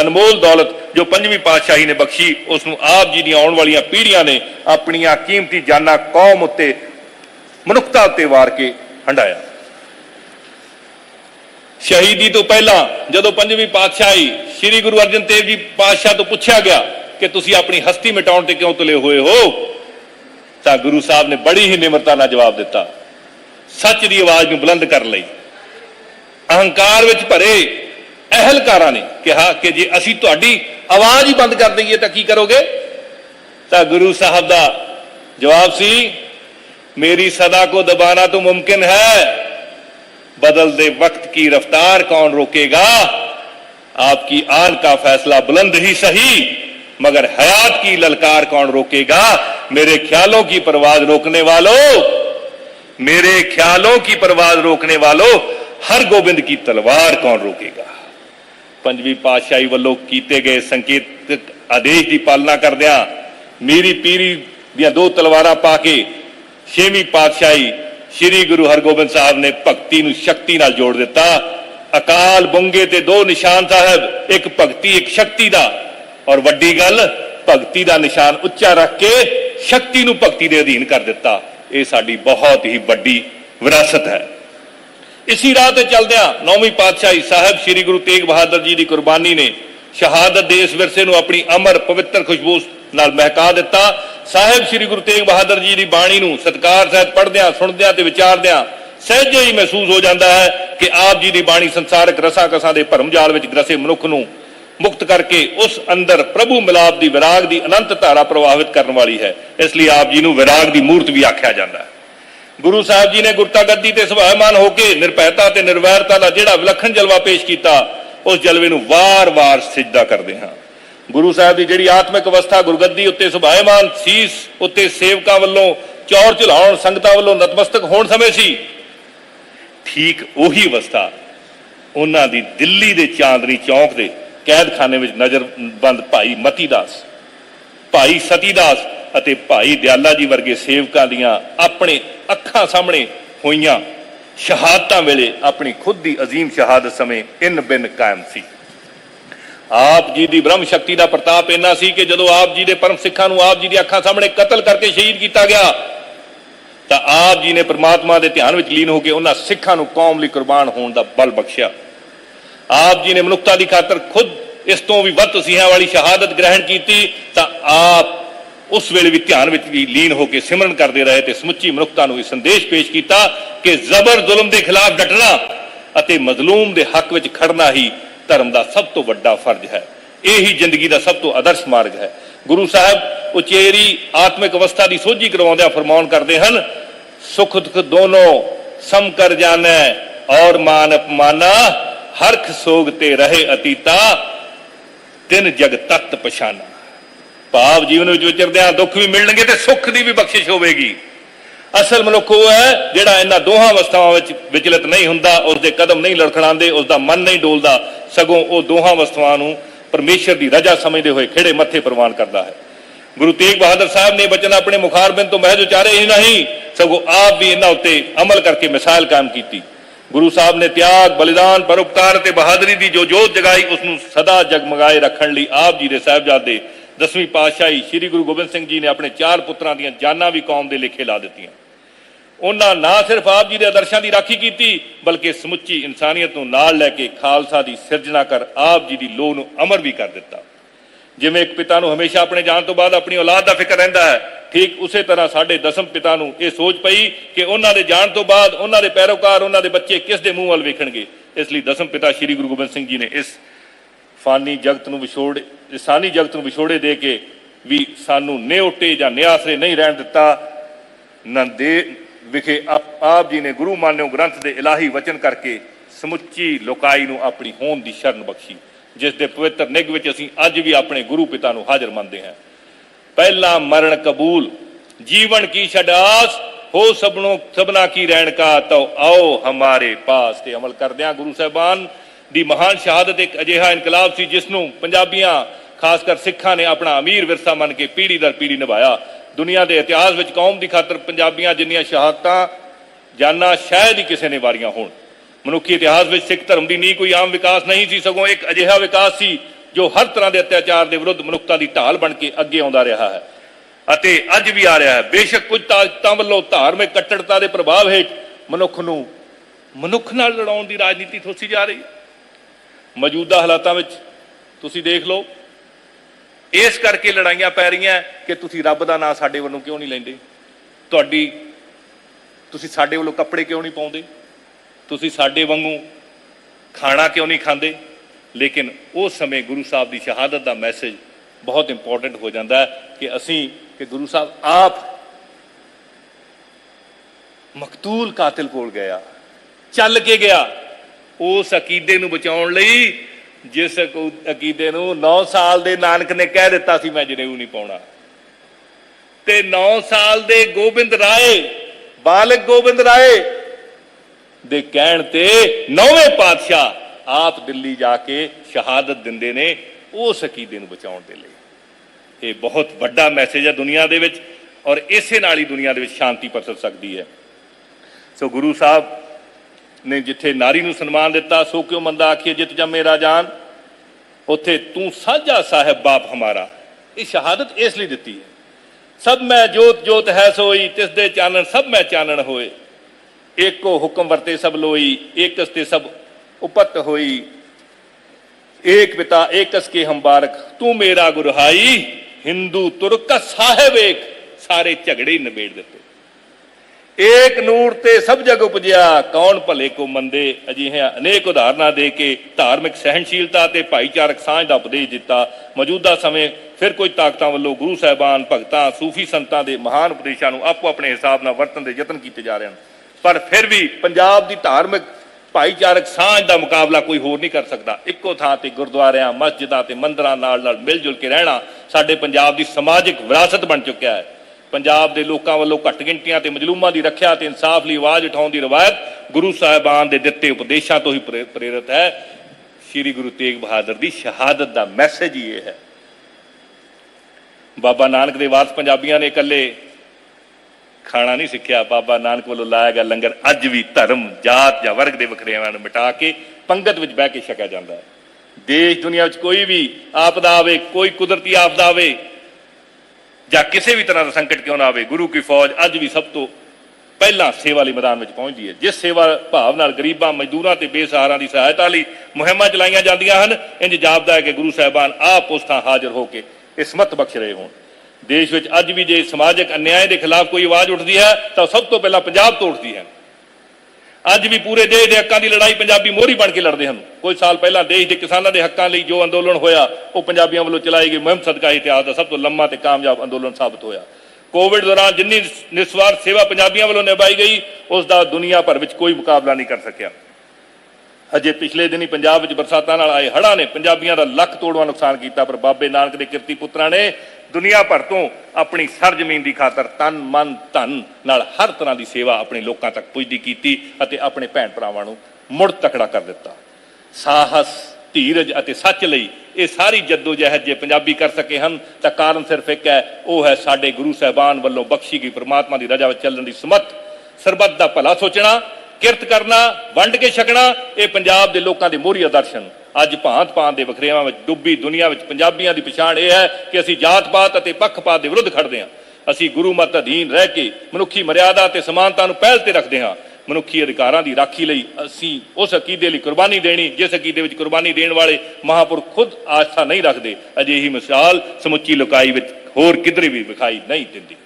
ਅਨਮੋਲ ਦੌਲਤ, ਜੋ ਪੰਜਵੀਂ ਪਾਤਸ਼ਾਹੀ ਨੇ ਬਖਸ਼ੀ ਉਸ ਨੂੰ ਆਪ ਜੀ ਦੀਆਂ ਆਉਣ ਵਾਲੀਆਂ ਪੀੜ੍ਹੀਆਂ ਨੇ ਆਪਣੀਆਂ ਕੀਮਤੀ ਜਾਨਾਂ ਕੌਮ ਉੱਤੇ, ਮਨੁੱਖਤਾ ਉੱਤੇ ਵਾਰ ਕੇ ਹੰਡਾਇਆ ਸ਼ਹੀਦੀ ਤੋਂ ਪਹਿਲਾਂ ਜਦੋਂ ਪੰਜਵੀਂ ਪਾਤਸ਼ਾਹੀ ਸ੍ਰੀ ਗੁਰੂ ਅਰਜਨ ਦੇਵ ਜੀ ਪਾਤਸ਼ਾਹ ਤੋਂ ਪੁੱਛਿਆ ਗਿਆ ਕਿ ਤੁਸੀਂ ਆਪਣੀ ਹਸਤੀ ਮਿਟਾਉਣ ਤੇ ਕਿਉਂ ਤੁਲੇ ਹੋਏ ਹੋ, ਤਾਂ ਗੁਰੂ ਸਾਹਿਬ ਨੇ ਬੜੀ ਹੀ ਨਿਮਰਤਾ ਨਾਲ ਜਵਾਬ ਦਿੱਤਾ। ਸੱਚ ਦੀ ਆਵਾਜ਼ ਨੂੰ ਬੁਲੰਦ ਕਰਨ ਲਈ, ਅਹੰਕਾਰ ਵਿੱਚ ਭਰੇ ਅਹਲਕਾਰਾਂ ਨੇ ਕਿਹਾ ਕਿ ਜੇ ਅਸੀਂ ਤੁਹਾਡੀ ਆਵਾਜ਼ ਹੀ ਬੰਦ ਕਰ ਦਈਏ ਤਾਂ ਕੀ ਕਰੋਗੇ ਤਾਂ ਗੁਰੂ ਸਾਹਿਬ ਦਾ ਜਵਾਬ ਸੀ मेरी सदा को दबाना तो मुमकिन है बदलते वक्त की रफ्तार कौन रोकेगा आपकी आन का फैसला बुलंद ही सही मगर हयात की ललकार कौन रोकेगा मेरे ख्यालों की परवाज रोकने वालों मेरे ख्यालों की परवाज रोकने वालों हर गोबिंद की तलवार कौन रोकेगा ਪੰਜਵੀਂ ਪਾਤਸ਼ਾਹੀ ਵੱਲੋਂ ਕੀਤੇ ਗਏ ਸੰਕੇਤਕ ਆਦੇਸ਼ ਦੀ ਪਾਲਣਾ ਕਰਦਿਆਂ ਮੀਰੀ ਪੀਰੀ ਦੀਆਂ ਦੋ ਤਲਵਾਰਾਂ ਪਾ ਕੇ ਛੇਵੀਂ ਪਾਤਸ਼ਾਹੀ ਸ੍ਰੀ ਗੁਰੂ ਹਰਗੋਬਿੰਦ ਸਾਹਿਬ ਨੇ ਭਗਤੀ ਨੂੰ ਸ਼ਕਤੀ ਨਾਲ ਜੋੜ ਦਿੱਤਾ। ਅਕਾਲ ਬੰਗੇ ਤੇ ਦੋ ਨਿਸ਼ਾਨ ਸਾਹਿਬ, ਇੱਕ ਭਗਤੀ, ਇੱਕ ਸ਼ਕਤੀ ਦਾ। ਔਰ ਵੱਡੀ ਗੱਲ, ਭਗਤੀ ਦਾ ਨਿਸ਼ਾਨ ਉੱਚਾ ਰੱਖ ਕੇ ਸ਼ਕਤੀ ਨੂੰ ਭਗਤੀ ਦੇ ਅਧੀਨ ਕਰ ਦਿੱਤਾ। ਇਹ ਸਾਡੀ ਬਹੁਤ ਹੀ ਵੱਡੀ ਵਿਰਾਸਤ ਹੈ। ਇਸੀ ਰਾਹ ਤੇ ਚੱਲਦਿਆਂ ਨੌਵੀਂ ਪਾਤਸ਼ਾਹੀ ਸਾਹਿਬ ਸ੍ਰੀ ਗੁਰੂ ਤੇਗ ਬਹਾਦਰ ਜੀ ਦੀ ਕੁਰਬਾਨੀ ਨੇ ਸ਼ਹਾਦਤ ਦੇ ਇਸ ਵਿਰਸੇ ਨੂੰ ਆਪਣੀ ਅਮਰ, ਪਵਿੱਤਰ ਖੁਸ਼ਬੂ ਨਾਲ ਮਹਿਕਾ ਦਿੱਤਾ। ਸਾਹਿਬ ਸ੍ਰੀ ਗੁਰੂ ਤੇਗ ਬਹਾਦਰ ਜੀ ਦੀ ਬਾਣੀ ਨੂੰ ਸਤਕਾਰ ਸਹਿਤ ਪੜ੍ਹਦਿਆਂ, ਸੁਣਦਿਆਂ ਤੇ ਵਿਚਾਰਦਿਆਂ ਸਹਿਜੇ ਹੀ ਮਹਿਸੂਸ ਹੋ ਜਾਂਦਾ ਹੈ ਕਿ ਆਪ ਜੀ ਦੀ ਬਾਣੀ ਸੰਸਾਰਕ ਰਸਾਂ ਕਸਾਂ ਦੇ ਭਰਮ ਜਾਲ ਵਿੱਚ ਗ੍ਰਸੇ ਮਨੁੱਖ ਨੂੰ ਮੁਕਤ ਕਰਕੇ ਉਸ ਅੰਦਰ ਪ੍ਰਭੂ ਮਿਲਾਪ ਦੀ ਵਿਰਾਗ ਦੀ ਅਨੰਤ ਧਾਰਾ ਪ੍ਰਵਾਹਿਤ ਕਰਨ ਵਾਲੀ ਹੈ। ਇਸ ਲਈ ਆਪ ਜੀ ਨੂੰ ਵਿਰਾਗ ਦੀ ਮੂਰਤ ਵੀ ਆਖਿਆ ਜਾਂਦਾ ਹੈ। ਗੁਰੂ ਸਾਹਿਬ ਜੀ ਨੇ ਗੁਰਤਾ ਗੱਦੀ ਤੇ ਸੁਭਾਇਮਾਨ ਹੋ ਕੇ ਨਿਰਪੈਤਾ ਤੇ ਨਿਰਵੈਰਤਾ ਦਾ ਜਿਹੜਾ ਵਿਲੱਖਣ ਜਲਵਾ ਪੇਸ਼ ਕੀਤਾ, ਉਸ ਜਲਵੇ ਨੂੰ ਵਾਰ-ਵਾਰ ਸਿੱਧਾ ਕਰਦੇ ਹਾਂ। ਗੁਰੂ ਸਾਹਿਬ ਦੀ ਜਿਹੜੀ ਆਤਮਿਕ ਅਵਸਥਾ, ਗੁਰਗੱਦੀ ਉੱਤੇ ਸੁਭਾਇਮਾਨ ਸੀਸ, ਉੱਤੇ ਸੇਵਕਾਂ ਵੱਲੋਂ ਚੌਰ ਝੁਲਾਉਣ ਸੰਗਤਾਂ ਵੱਲੋਂ ਨਤਮਸਤਕ ਹੋਣ ਸਮੇਂ ਸੀ, ਠੀਕ ਉਹੀ ਅਵਸਥਾ ਉਹਨਾਂ ਦੀ ਦਿੱਲੀ ਦੇ ਚਾਂਦਨੀ ਚੌਂਕ ਦੇ ਕੈਦਖਾਨੇ ਵਿੱਚ ਨਜ਼ਰਬੰਦ ਭਾਈ ਮਤੀ ਦਾਸ ਭਾਈ ਸਤੀ ਦਾਸ ਅਤੇ ਭਾਈ ਦਿਆਲਾ ਜੀ ਵਰਗੇ ਸੇਵਕਾਂ ਦੀਆਂ ਆਪਣੇ ਅੱਖਾਂ ਸਾਹਮਣੇ ਹੋਈਆਂ ਸ਼ਹਾਦਤਾਂ ਵੇਲੇ ਆਪਣੀ ਖੁਦ ਦੀ ਅਜ਼ੀਮ ਸ਼ਹਾਦਤ ਸਮੇਂ ਇਨ ਬਿਨ ਕਾਇਮ ਸੀ। ਆਪ ਜੀ ਦੀ ਬ੍ਰਹਮ ਸ਼ਕਤੀ ਦਾ ਪ੍ਰਤਾਪ ਇੰਨਾ ਸੀ ਕਿ ਜਦੋਂ ਆਪ ਜੀ ਦੇ ਪਰਮ ਸਿੱਖਾਂ ਨੂੰ ਆਪ ਜੀ ਦੀ ਅੱਖਾਂ ਸਾਹਮਣੇ ਕਤਲ ਕਰਕੇ ਸ਼ਹੀਦ ਕੀਤਾ ਗਿਆ, ਤਾਂ ਆਪ ਜੀ ਨੇ ਪ੍ਰਮਾਤਮਾ ਦੇ ਧਿਆਨ ਵਿੱਚ ਲੀਨ ਹੋ ਕੇ ਉਹਨਾਂ ਸਿੱਖਾਂ ਨੂੰ ਕੌਮ ਲਈ ਕੁਰਬਾਨ ਹੋਣ ਦਾ ਬਲ ਬਖਸ਼ਿਆ। ਆਪ ਜੀ ਨੇ ਮਨੁੱਖਤਾ ਦੀ ਖਾਤਰ ਖੁਦ ਇਸ ਤੋਂ ਵੀ ਵੱਧ ਤਸੀਹਾਂ ਵਾਲੀ ਸ਼ਹਾਦਤ ਗ੍ਰਹਿਣ ਕੀਤੀ, ਤਾਂ ਆਪ ਉਸ ਵੇਲੇ ਵੀ ਧਿਆਨ ਵਿੱਚ ਵੀ ਲੀਨ ਹੋ ਕੇ ਸਿਮਰਨ ਕਰਦੇ ਰਹੇ ਤੇ ਸਮੁੱਚੀ ਮਨੁੱਖਤਾ ਨੂੰ ਇਹ ਸੰਦੇਸ਼ ਪੇਸ਼ ਕੀਤਾ ਕਿ ਜ਼ਬਰ ਜ਼ੁਲਮ ਦੇ ਖਿਲਾਫ ਡਟਣਾ ਅਤੇ ਮਜ਼ਲੂਮ ਦੇ ਹੱਕ ਵਿੱਚ ਖੜਨਾ ਹੀ ਧਰਮ ਦਾ ਸਭ ਤੋਂ ਵੱਡਾ ਫਰਜ਼ ਹੈ। ਇਹ ਹੀ ਜ਼ਿੰਦਗੀ ਦਾ ਸਭ ਤੋਂ ਆਦਰਸ਼ ਮਾਰਗ ਹੈ। ਗੁਰੂ ਸਾਹਿਬ ਉਚੇਰੀ ਆਤਮਿਕ ਅਵਸਥਾ ਦੀ ਸੋਝੀ ਕਰਵਾਉਂਦਿਆਂ ਫਰਮਾਨ ਕਰਦੇ ਹਨ, ਸੁਖ ਦੁਖ ਦੋਨੋਂ ਸਮ ਕਰ ਜਾਣੈ ਔਰ ਮਾਨ ਅਪਮਾਨਾ ਹਰਖ ਸੋਗ ਤੇ ਰਹੇ ਅਤੀਤਾ, ਦਿਨ ਜਗ ਤਤ ਪਛਾਨਾ। ਭਾਵ ਜੀਵਨ ਵਿੱਚ ਵਿਚਰਦਿਆਂ ਦੁੱਖ ਵੀ ਮਿਲਣਗੇ ਤੇ ਸੁੱਖ ਦੀ ਵੀ ਬਖਸ਼ਿਸ਼ ਹੋਵੇਗੀ। ਅਸਲ ਮਨੁੱਖ ਉਹ ਹੈ ਜਿਹੜਾ ਇਹਨਾਂ ਦੋਹਾਂ ਅਵਸਥਾਵਾਂ ਵਿੱਚ ਵਿਚਲਿਤ ਨਹੀਂ ਹੁੰਦਾ ਉਸ ਦੇ ਕਦਮ ਨਹੀਂ ਲੜਖੜਾਉਂਦੇ ਉਸ ਦਾ ਮਨ ਨਹੀਂ ਡੋਲਦਾ, ਸਗੋਂ ਉਹ ਦੋਹਾਂ ਅਵਸਥਾਵਾਂ ਨੂੰ ਪਰਮੇਸ਼ਰ ਦੀ ਰਜਾ ਸਮਝਦੇ ਹੋਏ ਖਿਹੜੇ ਮੱਥੇ ਪ੍ਰਵਾਨ ਕਰਦਾ ਹੈ। ਗੁਰੂ ਤੇਗ ਬਹਾਦਰ ਸਾਹਿਬ ਨੇ ਬਚਨ ਆਪਣੇ ਮੁਖਾਰਬਿੰਦ ਤੋਂ ਮਹਿਜ ਉਚਾਰੇ ਹੀ ਨਹੀਂ, ਸਗੋਂ ਆਪ ਵੀ ਇਹਨਾਂ ਉੱਤੇ ਅਮਲ ਕਰਕੇ ਮਿਸਾਲ ਕਾਇਮ ਕੀਤੀ। ਗੁਰੂ ਸਾਹਿਬ ਨੇ ਤਿਆਗ, ਬਲੀਦਾਨ, ਪਰਉਪਕਾਰ ਤੇ ਬਹਾਦਰੀ ਦੀ ਜੋ ਜੋਤ ਜਗਾਈ ਉਸ ਨੂੰ ਸਦਾ ਜਗਮਗਾਏ ਰੱਖਣ ਲਈ ਆਪ ਜੀ ਦੇ ਸਾਹਿਬਜ਼ਾਦੇ ਦਸਵੀਂ ਪਾਤਸ਼ਾਹੀ ਸ੍ਰੀ ਗੁਰੂ ਗੋਬਿੰਦ ਸਿੰਘ ਜੀ ਨੇ ਆਪਣੇ ਚਾਰ ਪੁੱਤਰਾਂ ਦੀਆਂ ਜਾਨਾਂ ਵੀ ਕੌਮ ਦੇ ਲੇਖੇ ਲਾ ਦਿੱਤੀਆਂ। ਉਹਨਾਂ ਨਾ ਸਿਰਫ ਆਪ ਜੀ ਦੇ ਆਦਰਸ਼ਾਂ ਦੀ ਰਾਖੀ ਕੀਤੀ, ਬਲਕਿ ਸਮੁੱਚੀ ਇਨਸਾਨੀਅਤ ਨੂੰ ਨਾਲ ਲੈ ਕੇ ਖਾਲਸਾ ਦੀ ਸਿਰਜਣਾ ਕਰ ਆਪ ਜੀ ਦੀ ਲੋਹ ਨੂੰ ਅਮਰ ਵੀ ਕਰ ਦਿੱਤਾ। ਜਿਵੇਂ ਇੱਕ ਪਿਤਾ ਨੂੰ ਹਮੇਸ਼ਾ ਆਪਣੇ ਜਾਣ ਤੋਂ ਬਾਅਦ ਆਪਣੀ ਔਲਾਦ ਦਾ ਫਿਕਰ ਰਹਿੰਦਾ ਹੈ, ਠੀਕ ਉਸੇ ਤਰ੍ਹਾਂ ਸਾਡੇ ਦਸਮ ਪਿਤਾ ਨੂੰ ਇਹ ਸੋਚ ਪਈ ਕਿ ਉਹਨਾਂ ਦੇ ਜਾਣ ਤੋਂ ਬਾਅਦ ਉਹਨਾਂ ਦੇ ਪੈਰੋਕਾਰ, ਉਹਨਾਂ ਦੇ ਬੱਚੇ ਕਿਸ ਦੇ ਮੂੰਹ ਵੱਲ ਵੇਖਣਗੇ। ਇਸ ਲਈ ਦਸਮ ਪਿਤਾ ਸ੍ਰੀ ਗੁਰੂ ਗੋਬਿੰਦ ਸਿੰਘ ਜੀ ਨੇ ਇਸ ਫਾਨੀ ਜਗਤ ਨੂੰ ਵਿਛੋੜ ਇਸਾਨੀ ਜਗਤ ਨੂੰ ਵਿਛੋੜੇ ਦੇ ਕੇ ਵੀ ਸਾਨੂੰ ਨਿਉਟੇ ਜਾਂ ਨਿਆਸਰੇ ਨਹੀਂ ਰਹਿਣ ਦਿੱਤਾ। ਨੰਦੇ ਵਿਖੇ ਆਪ ਜੀ ਨੇ ਗੁਰੂ ਮਾਨਿਓ ਗ੍ਰੰਥ ਦੇ ਇਲਾਹੀ ਵਚਨ ਕਰਕੇ ਸਮੁੱਚੀ ਲੋਕਾਈ ਨੂੰ ਆਪਣੀ ਹੋਂਦ ਦੀ ਸ਼ਰਨ ਬਖਸ਼ੀ, ਜਿਸ ਦੇ ਪਵਿੱਤਰ ਨਿਗ ਵਿੱਚ ਅਸੀਂ ਅੱਜ ਵੀ ਆਪਣੇ ਗੁਰੂ ਪਿਤਾ ਨੂੰ ਹਾਜ਼ਰ ਮੰਨਦੇ ਹਾਂ। ਪਹਿਲਾ ਮਰਨ ਕਬੂਲ, ਜੀਵਨ ਕੀ ਛਡਾਸ, ਹੋ ਸਭਨੋਂ, ਸਭਨਾ ਕੀ ਰਹਿਣ ਕਾ ਤੋ ਆਓ ਹਮਾਰੇ ਪਾਸ ਤੇ ਅਮਲ ਕਰਦਿਆਂ ਗੁਰੂ ਸਾਹਿਬਾਨ। ਦੀ ਮਹਾਨ ਸ਼ਹਾਦਤ ਇੱਕ ਅਜਿਹਾ ਇਨਕਲਾਬ ਸੀ ਜਿਸ ਨੂੰ ਪੰਜਾਬੀਆਂ, ਖਾਸ ਕਰ ਸਿੱਖਾਂ ਨੇ ਆਪਣਾ ਅਮੀਰ ਵਿਰਸਾ ਮੰਨ ਕੇ ਪੀੜ੍ਹੀ ਦਰ ਪੀੜ੍ਹੀ ਨਿਭਾਇਆ। ਦੁਨੀਆ ਦੇ ਇਤਿਹਾਸ ਵਿੱਚ ਕੌਮ ਦੀ ਖਾਤਰ ਪੰਜਾਬੀਆਂ ਜਿੰਨੀਆਂ ਸ਼ਹਾਦਤਾਂ, ਜਾਨਾਂ ਸ਼ਾਇਦ ਹੀ ਕਿਸੇ ਨੇ ਵਾਰੀਆਂ ਹੋਣ। ਮਨੁੱਖੀ ਇਤਿਹਾਸ ਵਿੱਚ ਸਿੱਖ ਧਰਮ ਦੀ ਨੀ ਕੋਈ ਆਮ ਵਿਕਾਸ ਨਹੀਂ ਸੀ, ਸਗੋਂ ਇੱਕ ਅਜਿਹਾ ਵਿਕਾਸ ਸੀ ਜੋ ਹਰ ਤਰ੍ਹਾਂ ਦੇ ਅਤਿਆਚਾਰ ਦੇ ਵਿਰੁੱਧ ਮਨੁੱਖਤਾ ਦੀ ਢਾਲ ਬਣ ਕੇ ਅੱਗੇ ਆਉਂਦਾ ਰਿਹਾ ਹੈ। ਅਤੇ ਅੱਜ ਵੀ ਆ ਰਿਹਾ ਹੈ। ਬੇਸ਼ੱਕ ਕੁਝ ਤਾਕਤਾਂ ਵੱਲੋਂ ਧਾਰਮਿਕ ਕੱਟੜਤਾ ਦੇ ਪ੍ਰਭਾਵ ਹੇਠ ਮਨੁੱਖ ਨੂੰ ਮਨੁੱਖ ਨਾਲ ਲੜਾਉਣ ਦੀ ਰਾਜਨੀਤੀ ਥੋਸੀ ਜਾ ਰਹੀ ਹੈ। ਮੌਜੂਦਾ ਹਾਲਾਤਾਂ ਵਿੱਚ ਤੁਸੀਂ ਦੇਖ ਲਓ। ਇਸ ਕਰਕੇ ਲੜਾਈਆਂ ਪੈ ਰਹੀਆਂ ਕਿ ਤੁਸੀਂ ਰੱਬ ਦਾ ਨਾਮ ਸਾਡੇ ਵੱਲੋਂ ਕਿਉਂ ਨਹੀਂ ਲੈਂਦੇ? ਤੁਹਾਡੀ, ਤੁਸੀਂ ਸਾਡੇ ਵੱਲੋਂ ਕੱਪੜੇ ਕਿਉਂ ਨਹੀਂ ਪਾਉਂਦੇ? ਤੁਸੀਂ ਸਾਡੇ ਵਾਂਗੂ ਖਾਣਾ ਕਿਉਂ ਨਹੀਂ ਖਾਂਦੇ? ਲੇਕਿਨ ਉਸ ਸਮੇਂ ਗੁਰੂ ਸਾਹਿਬ ਦੀ ਸ਼ਹਾਦਤ ਦਾ ਮੈਸੇਜ ਬਹੁਤ ਇੰਪੋਰਟੈਂਟ ਹੋ ਜਾਂਦਾ ਕਿ ਅਸੀਂ, ਕਿ ਗੁਰੂ ਸਾਹਿਬ ਆਪ ਮਕਤੂਲ ਕਾਤਿਲ ਕੋਲ ਗਿਆ, ਚੱਲ ਕੇ ਗਿਆ। ਉਸ ਅਕੀਦੇ ਨੂੰ ਬਚਾਉਣ ਲਈ, ਜਿਸ ਅਕੀਦੇ ਨੂੰ 9 ਸਾਲ ਦੇ ਨਾਨਕ ਨੇ ਕਹਿ ਦਿੱਤਾ ਸੀ, ਮੈਂ ਜਨੇਊ ਨਹੀਂ ਪਾਉਣਾ। ਤੇ 9 ਸਾਲ ਦੇ ਗੋਬਿੰਦ ਰਾਏ, ਬਾਲਕ ਗੋਬਿੰਦ ਰਾਏ ਦੇ ਕਹਿਣ ਤੇ ਨੌਵੇਂ ਪਾਤਸ਼ਾਹ ਆਪ ਦਿੱਲੀ ਜਾ ਕੇ ਸ਼ਹਾਦਤ ਦਿੰਦੇ ਨੇ ਉਸ ਅਕੀਦੇ ਨੂੰ ਬਚਾਉਣ ਦੇ ਲਈ। ਇਹ ਬਹੁਤ ਵੱਡਾ ਮੈਸੇਜ ਹੈ ਦੁਨੀਆ ਦੇ ਵਿੱਚ ਔਰ ਇਸੇ ਨਾਲ ਹੀ ਦੁਨੀਆ ਦੇ ਵਿੱਚ ਸ਼ਾਂਤੀ ਪਸਰ ਸਕਦੀ ਹੈ। ਸੋ ਗੁਰੂ ਸਾਹਿਬ ਨੇ ਜਿੱਥੇ ਨਾਰੀ ਨੂੰ ਸਨਮਾਨ ਦਿੱਤਾ, ਸੋ ਕਿਉਂ ਮੰਦਾ ਆਖੀਏ, ਜਿਤ ਜੰਮੇ ਰਾਜਾਨ ਉੱਥੇ ਤੂੰ ਸਾਂਝਾ ਸਾਹਿਬ ਬਾਪ ਹਮਾਰਾ। ਇਹ ਸ਼ਹਾਦਤ ਇਸ ਲਈ ਦਿੱਤੀ ਹੈ। ਸਭ ਮੈਂ ਜੋਤ ਜੋਤ ਹੈ ਸੋਈ, ਤਿਸ ਦੇ ਚਾਨਣ ਸਭ ਮੈਂ ਚਾਨਣ ਹੋਏ। ਏਕੋ ਹੁਕਮ ਵਰਤੇ ਸਭ ਲੋਈ, ਏਕਸ ਤੇ ਸਭ ਉਪਤ ਹੋਈ। ਏਕ ਪਿਤਾ, ਏਕਸ ਕੇ ਹੰਬਾਰਕ, ਤੂੰ ਮੇਰਾ ਗੁਰਹਾਈ ਹਿੰਦੂ ਤੁਰਕ ਸਾਹਿਬ ਏਕ, ਸਾਰੇ ਝਗੜੇ ਹੀ ਨਿਬੇੜ ਦਿੱਤੇ। ਏਕ ਨੂਰ ਤੇ ਸਭ ਜਗ ਉਪਜਿਆ, ਕੌਣ ਭਲੇ ਕੋ ਮੰਦੇ? ਅਜਿਹੀਆਂ ਅਨੇਕ ਉਦਾਹਰਨਾਂ ਦੇ ਕੇ ਧਾਰਮਿਕ ਸਹਿਨਸ਼ੀਲਤਾ ਤੇ ਭਾਈਚਾਰਕ ਸਾਂਝ ਦਾ ਉਪਦੇਸ਼ ਦਿੱਤਾ। ਮੌਜੂਦਾ ਸਮੇਂ ਫਿਰ ਕੋਈ ਤਾਕਤਾਂ ਵੱਲੋਂ ਗੁਰੂ ਸਾਹਿਬਾਨ, ਭਗਤਾਂ, ਸੂਫੀ ਸੰਤਾਂ ਦੇ ਮਹਾਨ ਉਪਦੇਸ਼ਾਂ ਨੂੰ ਆਪੋ ਆਪਣੇ ਹਿਸਾਬ ਨਾਲ ਵਰਤਣ ਦੇ ਯਤਨ ਕੀਤੇ ਜਾ ਰਹੇ ਹਨ। ਪਰ ਫਿਰ ਵੀ ਪੰਜਾਬ ਦੀ ਧਾਰਮਿਕ, ਭਾਈਚਾਰਕ ਸਾਂਝ ਦਾ ਮੁਕਾਬਲਾ ਕੋਈ ਹੋਰ ਨਹੀਂ ਕਰ ਸਕਦਾ। ਇੱਕੋ ਥਾਂ ਤੇ ਗੁਰਦੁਆਰਿਆਂ, ਮਸਜਿਦਾਂ ਤੇ ਮੰਦਰਾਂ ਨਾਲ ਨਾਲ ਮਿਲ ਜੁਲ ਕੇ ਰਹਿਣਾ ਸਾਡੇ ਪੰਜਾਬ ਦੀ ਸਮਾਜਿਕ ਵਿਰਾਸਤ ਬਣ ਚੁੱਕਿਆ ਹੈ। ਪੰਜਾਬ ਦੇ ਲੋਕਾਂ ਵੱਲੋਂ ਘੱਟ ਗਿਣਤੀਆਂ ਤੇ ਮਜਲੂਮਾਂ ਦੀ ਰੱਖਿਆ ਤੇ ਇਨਸਾਫ ਲਈ ਆਵਾਜ਼ ਉਠਾਉਣ ਦੀ ਰਵਾਇਤ ਗੁਰੂ ਸਾਹਿਬਾਨ ਦੇ ਦਿੱਤੇ ਉਪਦੇਸ਼ਾਂ ਤੋਂ ਹੀ ਪ੍ਰੇਰ- ਪ੍ਰੇਰਿਤ ਹੈ। ਸ੍ਰੀ ਗੁਰੂ ਤੇਗ ਬਹਾਦਰ ਦੀ ਸ਼ਹਾਦਤ ਦਾ ਮੈਸੇਜ ਹੀ ਇਹ ਹੈ। ਬਾਬਾ ਨਾਨਕ ਦੇ ਵਾਰਸ ਪੰਜਾਬੀਆਂ ਨੇ ਇਕੱਲੇ ਖਾਣਾ ਨਹੀਂ ਸਿੱਖਿਆ। ਬਾਬਾ ਨਾਨਕ ਵੱਲੋਂ ਲਾਇਆ ਗਿਆ ਲੰਗਰ ਅੱਜ ਵੀ ਧਰਮ, ਜਾਤ ਜਾਂ ਵਰਗ ਦੇ ਵਖਰੇਵਾਂ ਨੂੰ ਮਿਟਾ ਕੇ ਪੰਗਤ ਵਿੱਚ ਬਹਿ ਕੇ ਛਕਿਆ ਜਾਂਦਾ ਹੈ। ਦੇਸ਼ ਦੁਨੀਆ ਵਿੱਚ ਕੋਈ ਵੀ ਆਪਦਾ ਆਵੇ, ਕੋਈ ਕੁਦਰਤੀ ਆਪਦਾ ਆਵੇ ਜਾਂ ਕਿਸੇ ਵੀ ਤਰ੍ਹਾਂ ਦਾ ਸੰਕਟ ਕਿਉਂ ਨਾ ਆਵੇ, ਗੁਰੂ ਕੀ ਫੌਜ ਅੱਜ ਵੀ ਸਭ ਤੋਂ ਪਹਿਲਾਂ ਸੇਵਾ ਲਈ ਮੈਦਾਨ ਵਿੱਚ ਪਹੁੰਚਦੀ ਹੈ। ਜਿਸ ਸੇਵਾ ਭਾਵ ਨਾਲ ਗਰੀਬਾਂ, ਮਜ਼ਦੂਰਾਂ ਤੇ ਬੇਸਹਾਰਾਂ ਦੀ ਸਹਾਇਤਾ ਲਈ ਮੁਹਿੰਮਾਂ ਚਲਾਈਆਂ ਜਾਂਦੀਆਂ ਹਨ, ਇੰਜ ਜਾਪਦਾ ਹੈ ਕਿ ਗੁਰੂ ਸਾਹਿਬਾਨ ਆਪ ਉਸ ਹਾਜ਼ਰ ਹੋ ਕੇ ਇਸਮਤ ਬਖਸ਼ ਰਹੇ ਹੋਣ। ਦੇਸ਼ ਵਿੱਚ ਅੱਜ ਵੀ ਜੇ ਸਮਾਜਿਕ ਅਨਿਆਏ ਦੇ ਖਿਲਾਫ ਕੋਈ ਆਵਾਜ਼ ਉੱਠਦੀ ਹੈ, ਤਾਂ ਸਭ ਤੋਂ ਪਹਿਲਾਂ ਪੰਜਾਬ ਤੋਂ ਉੱਠਦੀ ਹੈ। ਅੱਜ ਵੀ ਪੂਰੇ ਦੇਸ਼ ਦੇ ਹੱਕਾਂ ਦੀ ਲੜਾਈ ਪੰਜਾਬੀ ਮੋਹਰੀ ਬਣ ਕੇ ਲੜਦੇ ਹਨ। ਕੁਝ ਸਾਲ ਪਹਿਲਾਂ ਦੇਸ਼ ਦੇ ਕਿਸਾਨਾਂ ਦੇ ਹੱਕਾਂ ਲਈ ਜੋ ਅੰਦੋਲਨ ਹੋਇਆ, ਉਹ ਪੰਜਾਬੀਆਂ ਵੱਲੋਂ ਚਲਾਈ ਗਈ ਮੁਹਿੰਮ ਸਦਕਾ ਇਤਿਹਾਸ ਦਾ ਸਭ ਤੋਂ ਲੰਮਾ ਤੇ ਕਾਮਯਾਬ ਅੰਦੋਲਨ ਸਾਬਤ ਹੋਇਆ। ਕੋਵਿਡ ਦੌਰਾਨ ਜਿੰਨੀ ਨਿਸਵਾਰਥ ਸੇਵਾ ਪੰਜਾਬੀਆਂ ਵੱਲੋਂ ਨਿਭਾਈ ਗਈ, ਉਸ ਦਾ ਦੁਨੀਆ ਭਰ ਵਿੱਚ ਕੋਈ ਮੁਕਾਬਲਾ ਨਹੀਂ ਕਰ ਸਕਿਆ। ਅਜੇ ਪਿਛਲੇ ਦਿਨੀ ਪੰਜਾਬ ਵਿੱਚ ਬਰਸਾਤਾਂ ਨਾਲ ਆਏ ਹੜ੍ਹਾਂ ਨੇ ਪੰਜਾਬੀਆਂ ਦਾ ਲੱਖ ਤੋੜਵਾ ਨੁਕਸਾਨ ਕੀਤਾ, ਪਰ ਬਾਬੇ ਨਾਨਕ ਦੇ ਕਿਰਤੀ ਪੁੱਤਰਾਂ ਨੇ ਦੁਨੀਆ ਭਰ ਤੋਂ ਆਪਣੀ ਸਰਜ਼ਮੀਨ ਦੀ ਖਾਤਰ ਤਨ ਮਨ ਧਨ ਨਾਲ ਹਰ ਤਰ੍ਹਾਂ ਦੀ ਸੇਵਾ ਆਪਣੇ ਲੋਕਾਂ ਤੱਕ ਪੁੱਜਦੀ ਕੀਤੀ ਅਤੇ ਆਪਣੇ ਭੈਣ ਭਰਾਵਾਂ ਨੂੰ ਮੁੜ ਤਕੜਾ ਕਰ ਦਿੱਤਾ। ਸਾਹਸ, ਧੀਰਜ ਅਤੇ ਸੱਚ ਲਈ ਇਹ ਸਾਰੀ ਜਦੋਜਹਿਦ ਜੇ ਪੰਜਾਬੀ ਕਰ ਸਕੇ ਹਨ, ਤਾਂ ਕਾਰਨ ਸਿਰਫ ਇੱਕ ਹੈ, ਉਹ ਹੈ ਸਾਡੇ ਗੁਰੂ ਸਾਹਿਬਾਨ ਵੱਲੋਂ ਬਖਸ਼ੀ ਗਈ ਪ੍ਰਮਾਤਮਾ ਦੀ ਰਜ਼ਾ ਵਿੱਚ ਚੱਲਣ ਦੀ ਸਮਤ। ਸਰਬੱਤ ਦਾ ਭਲਾ ਸੋਚਣਾ, ਕਿਰਤ ਕਰਨਾ, ਵੰਡ ਕੇ ਛਕਣਾ, ਇਹ ਪੰਜਾਬ ਦੇ ਲੋਕਾਂ ਦੇ ਮੋਹਰੀ ਆਦਰਸ਼ਨ ਅੱਜ ਭਾਂਤ ਭਾਂਤ ਦੇ ਵਖਰੇਵਾਂ ਵਿੱਚ ਡੁੱਬੀ ਦੁਨੀਆ ਵਿੱਚ ਪੰਜਾਬੀਆਂ ਦੀ ਪਛਾਣ ਇਹ ਹੈ ਕਿ ਅਸੀਂ ਜਾਤ-ਪਾਤ ਅਤੇ ਪੱਖਪਾਤ ਦੇ ਵਿਰੁੱਧ ਖੜਦੇ ਹਾਂ। ਅਸੀਂ ਗੁਰੂ ਮਤ ਅਧੀਨ ਰਹਿ ਕੇ ਮਨੁੱਖੀ ਮਰਿਆਦਾ ਤੇ ਸਮਾਨਤਾ ਨੂੰ ਪਹਿਲ ਤੇ ਰੱਖਦੇ ਹਾਂ। ਮਨੁੱਖੀ ਅਧਿਕਾਰਾਂ ਦੀ ਰਾਖੀ ਲਈ ਅਸੀਂ ਉਸ ਅਕੀਦੇ ਲਈ ਕੁਰਬਾਨੀ ਦੇਣੀ ਜਿਸ ਅਕੀਦੇ ਵਿੱਚ ਕੁਰਬਾਨੀ ਦੇਣ ਵਾਲੇ ਮਹਾਪੁਰਖ ਖੁਦ ਆਸਥਾ ਨਹੀਂ ਰੱਖਦੇ। ਅਜਿਹੀ ਮਿਸਾਲ ਸਮੁੱਚੀ ਲੋਕਾਈ ਵਿੱਚ ਹੋਰ ਕਿਧਰੇ ਵੀ ਵਿਖਾਈ ਨਹੀਂ ਦਿੰਦੀ।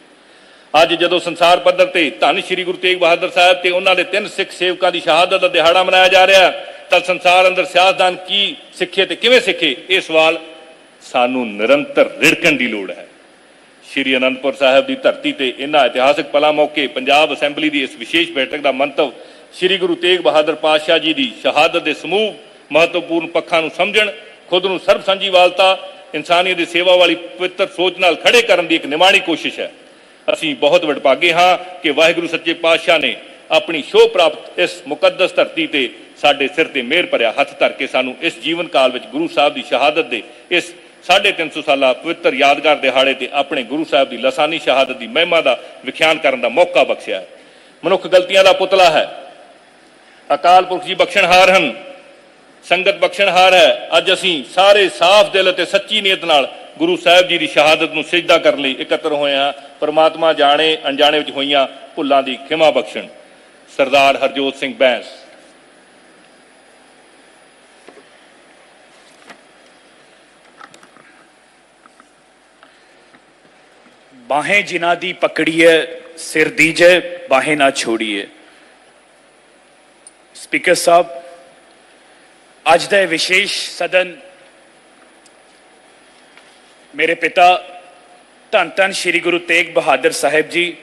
ਅੱਜ ਜਦੋਂ ਸੰਸਾਰ ਪੱਧਰ ਤੇ ਧੰਨ ਸ਼੍ਰੀ ਗੁਰੂ ਤੇਗ ਬਹਾਦਰ ਸਾਹਿਬ ਤੇ ਉਹਨਾਂ ਦੇ ਤਿੰਨ ਸਿੱਖ ਸੇਵਕਾਂ ਦੀ ਸ਼ਹਾਦਤ ਦਾ ਦਿਹਾੜਾ ਮਨਾਇਆ ਜਾ ਰਿਹਾ ਹੈ, ਤਾਂ ਸੰਸਾਰ ਅੰਦਰ ਸਿਆਸਦਾਨ ਕੀ ਸਿੱਖੇ ਤੇ ਕਿਵੇਂ ਸਿੱਖੇ? ਇਹ ਸਵਾਲ ਸਾਨੂੰ ਨਿਰੰਤਰ ਰਿੜਕਣ ਦੀ ਲੋੜ ਹੈ। ਸ਼੍ਰੀ ਅਨੰਦਪੁਰ ਸਾਹਿਬ ਦੀ ਧਰਤੀ ਤੇ ਇਹਨਾਂ ਇਤਿਹਾਸਕ ਪਲਾਂ ਮੌਕੇ ਪੰਜਾਬ ਅਸੈਂਬਲੀ ਦੀ ਇਸ ਵਿਸ਼ੇਸ਼ ਬੈਠਕ ਦਾ ਮੰਤਵ ਸ਼੍ਰੀ ਗੁਰੂ ਤੇਗ ਬਹਾਦਰ ਪਾਤਸ਼ਾਹ ਜੀ ਦੀ ਸ਼ਹਾਦਤ ਦੇ ਸਮੂਹ ਮਹੱਤਵਪੂਰਨ ਪੱਖਾਂ ਨੂੰ ਸਮਝਣ, ਖੁਦ ਨੂੰ ਸਰਬ ਸਾਂਝੀਵਾਲਤਾ ਇਨਸਾਨੀਅਤ ਦੀ ਸੇਵਾ ਵਾਲੀ ਪਵਿੱਤਰ ਸੋਚ ਨਾਲ ਖੜੇ ਕਰਨ ਦੀ ਇੱਕ ਨਿਮਾਣੀ ਕੋਸ਼ਿਸ਼ ਹੈ। ਅਸੀਂ ਬਹੁਤ ਵਡਭਾਗੇ ਹਾਂ ਕਿ ਵਾਹਿਗੁਰੂ ਸੱਚੇ ਪਾਤਸ਼ਾਹ ਨੇ ਆਪਣੀ ਸ਼ੋਭ ਪ੍ਰਾਪਤ ਇਸ ਮੁਕੱਦਸ ਧਰਤੀ ਤੇ ਸਾਡੇ ਸਿਰ ਤੇ ਮਿਹਰ ਭਰਿਆ ਹੱਥ ਧਰ ਕੇ ਸਾਨੂੰ ਇਸ ਜੀਵਨ ਕਾਲ ਵਿੱਚ ਗੁਰੂ ਸਾਹਿਬ ਦੀ ਸ਼ਹਾਦਤ ਦੇ, ਇਸ 350 ਸਾਲਾ ਪਵਿੱਤਰ ਯਾਦਗਾਰ ਦਿਹਾੜੇ ਤੇ ਆਪਣੇ ਗੁਰੂ ਸਾਹਿਬ ਦੀ ਲਸਾਨੀ ਸ਼ਹਾਦਤ ਦੀ ਮਹਿਮਾ ਦਾ ਵਿਖਿਆਨ ਕਰਨ ਦਾ ਮੌਕਾ ਬਖਸ਼ਿਆ ਹੈ। ਮਨੁੱਖ ਗਲਤੀਆਂ ਦਾ ਪੁਤਲਾ ਹੈ। ਅਕਾਲ ਪੁਰਖ ਜੀ ਬਖਸ਼ਣਹਾਰ ਹਨ। ਸੰਗਤ ਬਖਸ਼ਣਹਾਰ ਹੈ। ਅੱਜ ਅਸੀਂ ਸਾਰੇ ਸਾਫ਼ ਦਿਲ ਅਤੇ ਸੱਚੀ ਨੀਅਤ ਨਾਲ ਗੁਰੂ ਸਾਹਿਬ ਜੀ ਦੀ ਸ਼ਹਾਦਤ ਨੂੰ ਸਿਜਦਾ ਕਰਨ ਲਈ ਇਕੱਤਰ ਹੋਏ ਹਾਂ। ਪਰਮਾਤਮਾ ਜਾਣੇ, ਅਣਜਾਣੇ ਵਿੱਚ ਹੋਈਆਂ ਭੁੱਲਾਂ ਦੀ ਖਿਮਾ ਬਖਸ਼ਣ। ਸਰਦਾਰ ਹਰਜੋਤ ਸਿੰਘ ਬੈਂਸ। ਬਾਹੇ ਜਿਨ੍ਹਾਂ ਦੀ ਪਕੜੀਏ, ਸਿਰ ਦੀਜੇ ਬਾहें ਨਾ ਛੋੜੀਏ। ਸਪੀਕਰ ਸਾਹਿਬ, ਅੱਜ ਦਾ ਇਹ ਵਿਸ਼ੇਸ਼ ਸਦਨ ਮੇਰੇ ਪਿਤਾ ਧੰਨ ਧੰਨ ਸ੍ਰੀ ਗੁਰੂ ਤੇਗ ਬਹਾਦਰ ਸਾਹਿਬ ਜੀ,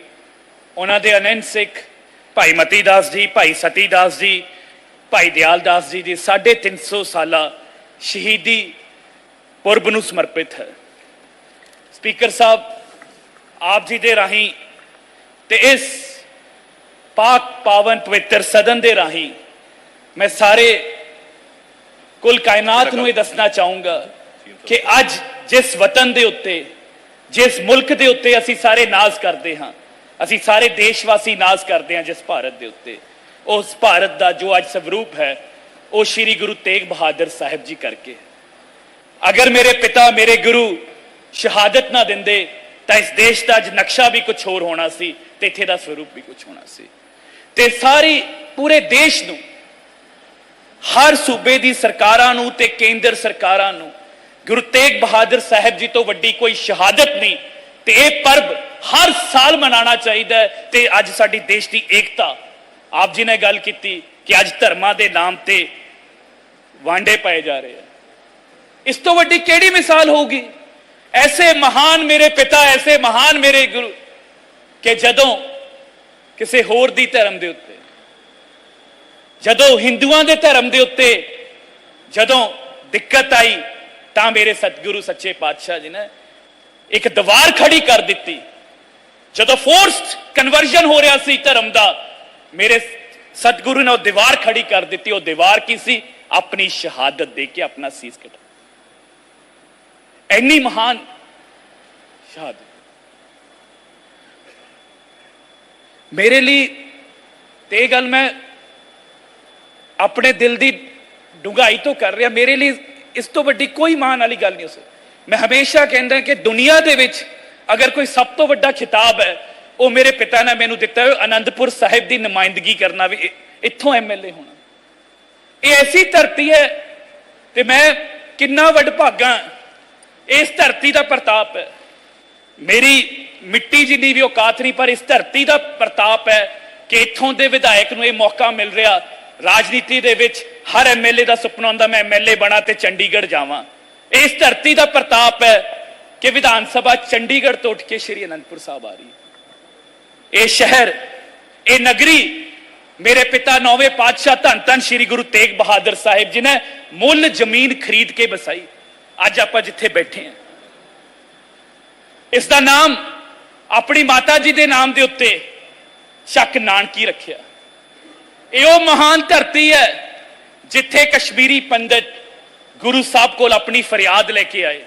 ਉਹਨਾਂ ਦੇ ਅਨੰਤ ਸਿੱਖ ਭਾਈ ਮਤੀ ਦਾਸ ਜੀ, ਭਾਈ ਸਤੀ ਦਾਸ ਜੀ, ਭਾਈ ਦਿਆਲ ਦਾਸ ਜੀ ਦੀ 350 ਸਾਲਾ ਸ਼ਹੀਦੀ ਪੁਰਬ ਨੂੰ ਸਮਰਪਿਤ ਹੈ। ਸਪੀਕਰ ਸਾਹਿਬ, ਆਪ ਜੀ ਦੇ ਰਾਹੀਂ ਤੇ ਇਸ ਪਾਕ ਪਾਵਨ ਪਵਿੱਤਰ ਸਦਨ ਦੇ ਰਾਹੀਂ ਮੈਂ ਸਾਰੇ ਕੁੱਲ ਕਾਇਨਾਤ ਨੂੰ ਇਹ ਦੱਸਣਾ ਚਾਹੂੰਗਾ ਕਿ ਅੱਜ ਜਿਸ ਵਤਨ ਦੇ ਉੱਤੇ, ਜਿਸ ਮੁਲਕ ਦੇ ਉੱਤੇ ਅਸੀਂ ਸਾਰੇ ਨਾਜ਼ ਕਰਦੇ ਹਾਂ ਅਸੀਂ ਸਾਰੇ ਦੇਸ਼ ਵਾਸੀ ਨਾਜ਼ ਕਰਦੇ ਹਾਂ ਜਿਸ ਭਾਰਤ ਦੇ ਉੱਤੇ। ਉਸ ਭਾਰਤ ਦਾ ਜੋ ਅੱਜ ਸਵਰੂਪ ਹੈ, ਉਹ ਸ੍ਰੀ ਗੁਰੂ ਤੇਗ ਬਹਾਦਰ ਸਾਹਿਬ ਜੀ ਕਰਕੇ ਅਗਰ ਮੇਰੇ ਪਿਤਾ, ਮੇਰੇ ਗੁਰੂ ਸ਼ਹਾਦਤ ਨਾ ਦਿੰਦੇ, ਤਾਂ ਇਸ ਦੇਸ਼ ਦਾ ਅੱਜ ਨਕਸ਼ਾ ਵੀ ਕੁਝ ਹੋਰ ਹੋਣਾ ਸੀ ਤੇ ਇੱਥੇ ਦਾ ਸਵਰੂਪ ਵੀ ਕੁਝ ਹੋਣਾ ਸੀ। ਤੇ ਸਾਰੀ, ਪੂਰੇ ਦੇਸ਼ ਨੂੰ, ਹਰ ਸੂਬੇ ਦੀ ਸਰਕਾਰਾਂ ਨੂੰ ਤੇ ਕੇਂਦਰ ਸਰਕਾਰਾਂ ਨੂੰ, ਗੁਰੂ ਤੇਗ ਬਹਾਦਰ ਸਾਹਿਬ ਜੀ ਤੋਂ ਵੱਡੀ ਕੋਈ ਸ਼ਹਾਦਤ ਨਹੀਂ ਤੇ ਇਹ ਪਰਬ ਹਰ ਸਾਲ ਮਨਾਉਣਾ ਚਾਹੀਦਾ ਹੈ ਤੇ ਅੱਜ ਸਾਡੀ ਦੇਸ਼ ਦੀ ਏਕਤਾ। ਆਪ ਜੀ ਨੇ ਗੱਲ ਕੀਤੀ ਕਿ ਅੱਜ ਧਰਮਾਂ ਦੇ ਨਾਮ ਤੇ ਵਾਂਡੇ ਪਏ ਜਾ ਰਹੇ ਆ। ਇਸ ਤੋਂ ਵੱਡੀ ਕਿਹੜੀ ਮਿਸਾਲ ਹੋਊਗੀ? ਐਸੇ ਮਹਾਨ ਮੇਰੇ ਪਿਤਾ, ਐਸੇ ਮਹਾਨ ਮੇਰੇ ਗੁਰੂ ਕਿ ਜਦੋਂ ਕਿਸੇ ਹੋਰ ਦੀ ਧਰਮ ਦੇ ਉੱਤੇ, ਜਦੋਂ ਹਿੰਦੂਆਂ ਦੇ ਧਰਮ ਦੇ ਉੱਤੇ ਜਦੋਂ ਦਿੱਕਤ ਆਈ ਤਾਂ ਮੇਰੇ ਸਤਿਗੁਰੂ ਸੱਚੇ ਪਾਤਸ਼ਾਹ ਜੀ ਨੇ ਇੱਕ ਦੀਵਾਰ ਖੜੀ ਕਰ ਦਿੱਤੀ। ਜਦੋਂ ਫੋਰਸਡ ਕਨਵਰਜਨ ਹੋ ਰਿਹਾ ਸੀ ਧਰਮ ਦਾ, ਮੇਰੇ ਸਤਿਗੁਰੂ ਨੇ ਉਹ ਦੀਵਾਰ ਖੜੀ ਕਰ ਦਿੱਤੀ। ਉਹ ਦੀਵਾਰ ਕੀ ਸੀ? ਆਪਣੀ ਸ਼ਹਾਦਤ ਦੇ ਕੇ ਆਪਣਾ ਸੀਸ ਕਟਾ ਇੰਨੀ ਮਹਾਨ ਸ਼ਹਾਦਤ। ਮੇਰੇ ਲਈ ਤੇ ਇਹ ਗੱਲ ਮੈਂ ਆਪਣੇ ਦਿਲ ਦੀ ਡੁੰਗਾਈ ਤੋਂ ਕਰ ਰਿਹਾ। ਮੇਰੇ ਲਈ ਇਸ ਤੋਂ ਵੱਡੀ ਕੋਈ ਮਾਣ ਵਾਲੀ ਗੱਲ ਨਹੀਂ ਹੋ ਸਕਦੀ। ਮੈਂ ਹਮੇਸ਼ਾ ਕਹਿੰਦਾ ਕਿ ਦੁਨੀਆ ਦੇ ਵਿੱਚ ਅਗਰ ਕੋਈ ਸਭ ਤੋਂ ਵੱਡਾ ਖਿਤਾਬ ਹੈ, ਉਹ ਮੇਰੇ ਪਿਤਾ ਨੇ ਮੈਨੂੰ ਦਿੱਤਾ ਹੈ ਆਨੰਦਪੁਰ ਸਾਹਿਬ ਦੀ ਨੁਮਾਇੰਦਗੀ ਕਰਨਾ ਵੀ ਇ- ਇੱਥੋਂ ਐਮਐਲਏ ਹੋਣਾ। ਇਹ ਐਸੀ ਧਰਤੀ ਹੈ ਤੇ ਮੈਂ ਕਿੰਨਾ ਵਡਭਾਗਾ ਇਸ ਧਰਤੀ ਦਾ ਪ੍ਰਤਾਪ ਹੈ। ਮੇਰੀ ਮਿੱਟੀ ਜਿੰਨੀ ਵੀ ਔਕਾਤ ਨਹੀਂ, ਪਰ ਇਸ ਧਰਤੀ ਦਾ ਪ੍ਰਤਾਪ ਹੈ ਕਿ ਇੱਥੋਂ ਦੇ ਵਿਧਾਇਕ ਨੂੰ ਇਹ ਮੌਕਾ ਮਿਲ ਰਿਹਾ। ਰਾਜਨੀਤੀ ਦੇ ਵਿੱਚ ਹਰ ਐਮਐਲਏ ਦਾ ਸੁਪਨਾ ਹੁੰਦਾ, ਮੈਂ ਐਮਐਲਏ ਬਣਾ ਤੇ ਚੰਡੀਗੜ੍ਹ ਜਾਵਾਂ। ਇਸ ਧਰਤੀ ਦਾ ਪ੍ਰਤਾਪ ਹੈ ਕਿ ਵਿਧਾਨ ਸਭਾ ਚੰਡੀਗੜ੍ਹ ਤੋਂ ਉੱਠ ਕੇ ਸ਼੍ਰੀ ਅਨੰਦਪੁਰ ਸਾਹਿਬ ਆ ਰਹੀ ਹੈ। ਇਹ ਸ਼ਹਿਰ, ਇਹ ਨਗਰੀ ਮੇਰੇ ਪਿਤਾ ਨੌਵੇਂ ਪਾਤਸ਼ਾਹ ਧੰਨ ਧੰਨ ਸ੍ਰੀ ਗੁਰੂ ਤੇਗ ਬਹਾਦਰ ਸਾਹਿਬ ਜੀ ਨੇ ਮੁੱਲ ਜ਼ਮੀਨ ਖਰੀਦ ਕੇ ਬਸਾਈ ਅੱਜ ਆਪਾਂ ਜਿੱਥੇ ਬੈਠੇ ਹਾਂ। ਇਸ ਦਾ ਨਾਮ, ਆਪਣੀ ਮਾਤਾ ਜੀ ਦੇ ਨਾਮ ਦੇ ਉੱਤੇ ਸ਼ੱਕ ਨਾਨਕੀ ਰੱਖਿਆ। ਇਹ ਉਹ ਮਹਾਨ ਧਰਤੀ ਹੈ ਜਿੱਥੇ ਕਸ਼ਮੀਰੀ ਪੰਡਤ ਗੁਰੂ ਸਾਹਿਬ ਕੋਲ ਆਪਣੀ ਫਰਿਆਦ ਲੈ ਕੇ ਆਏ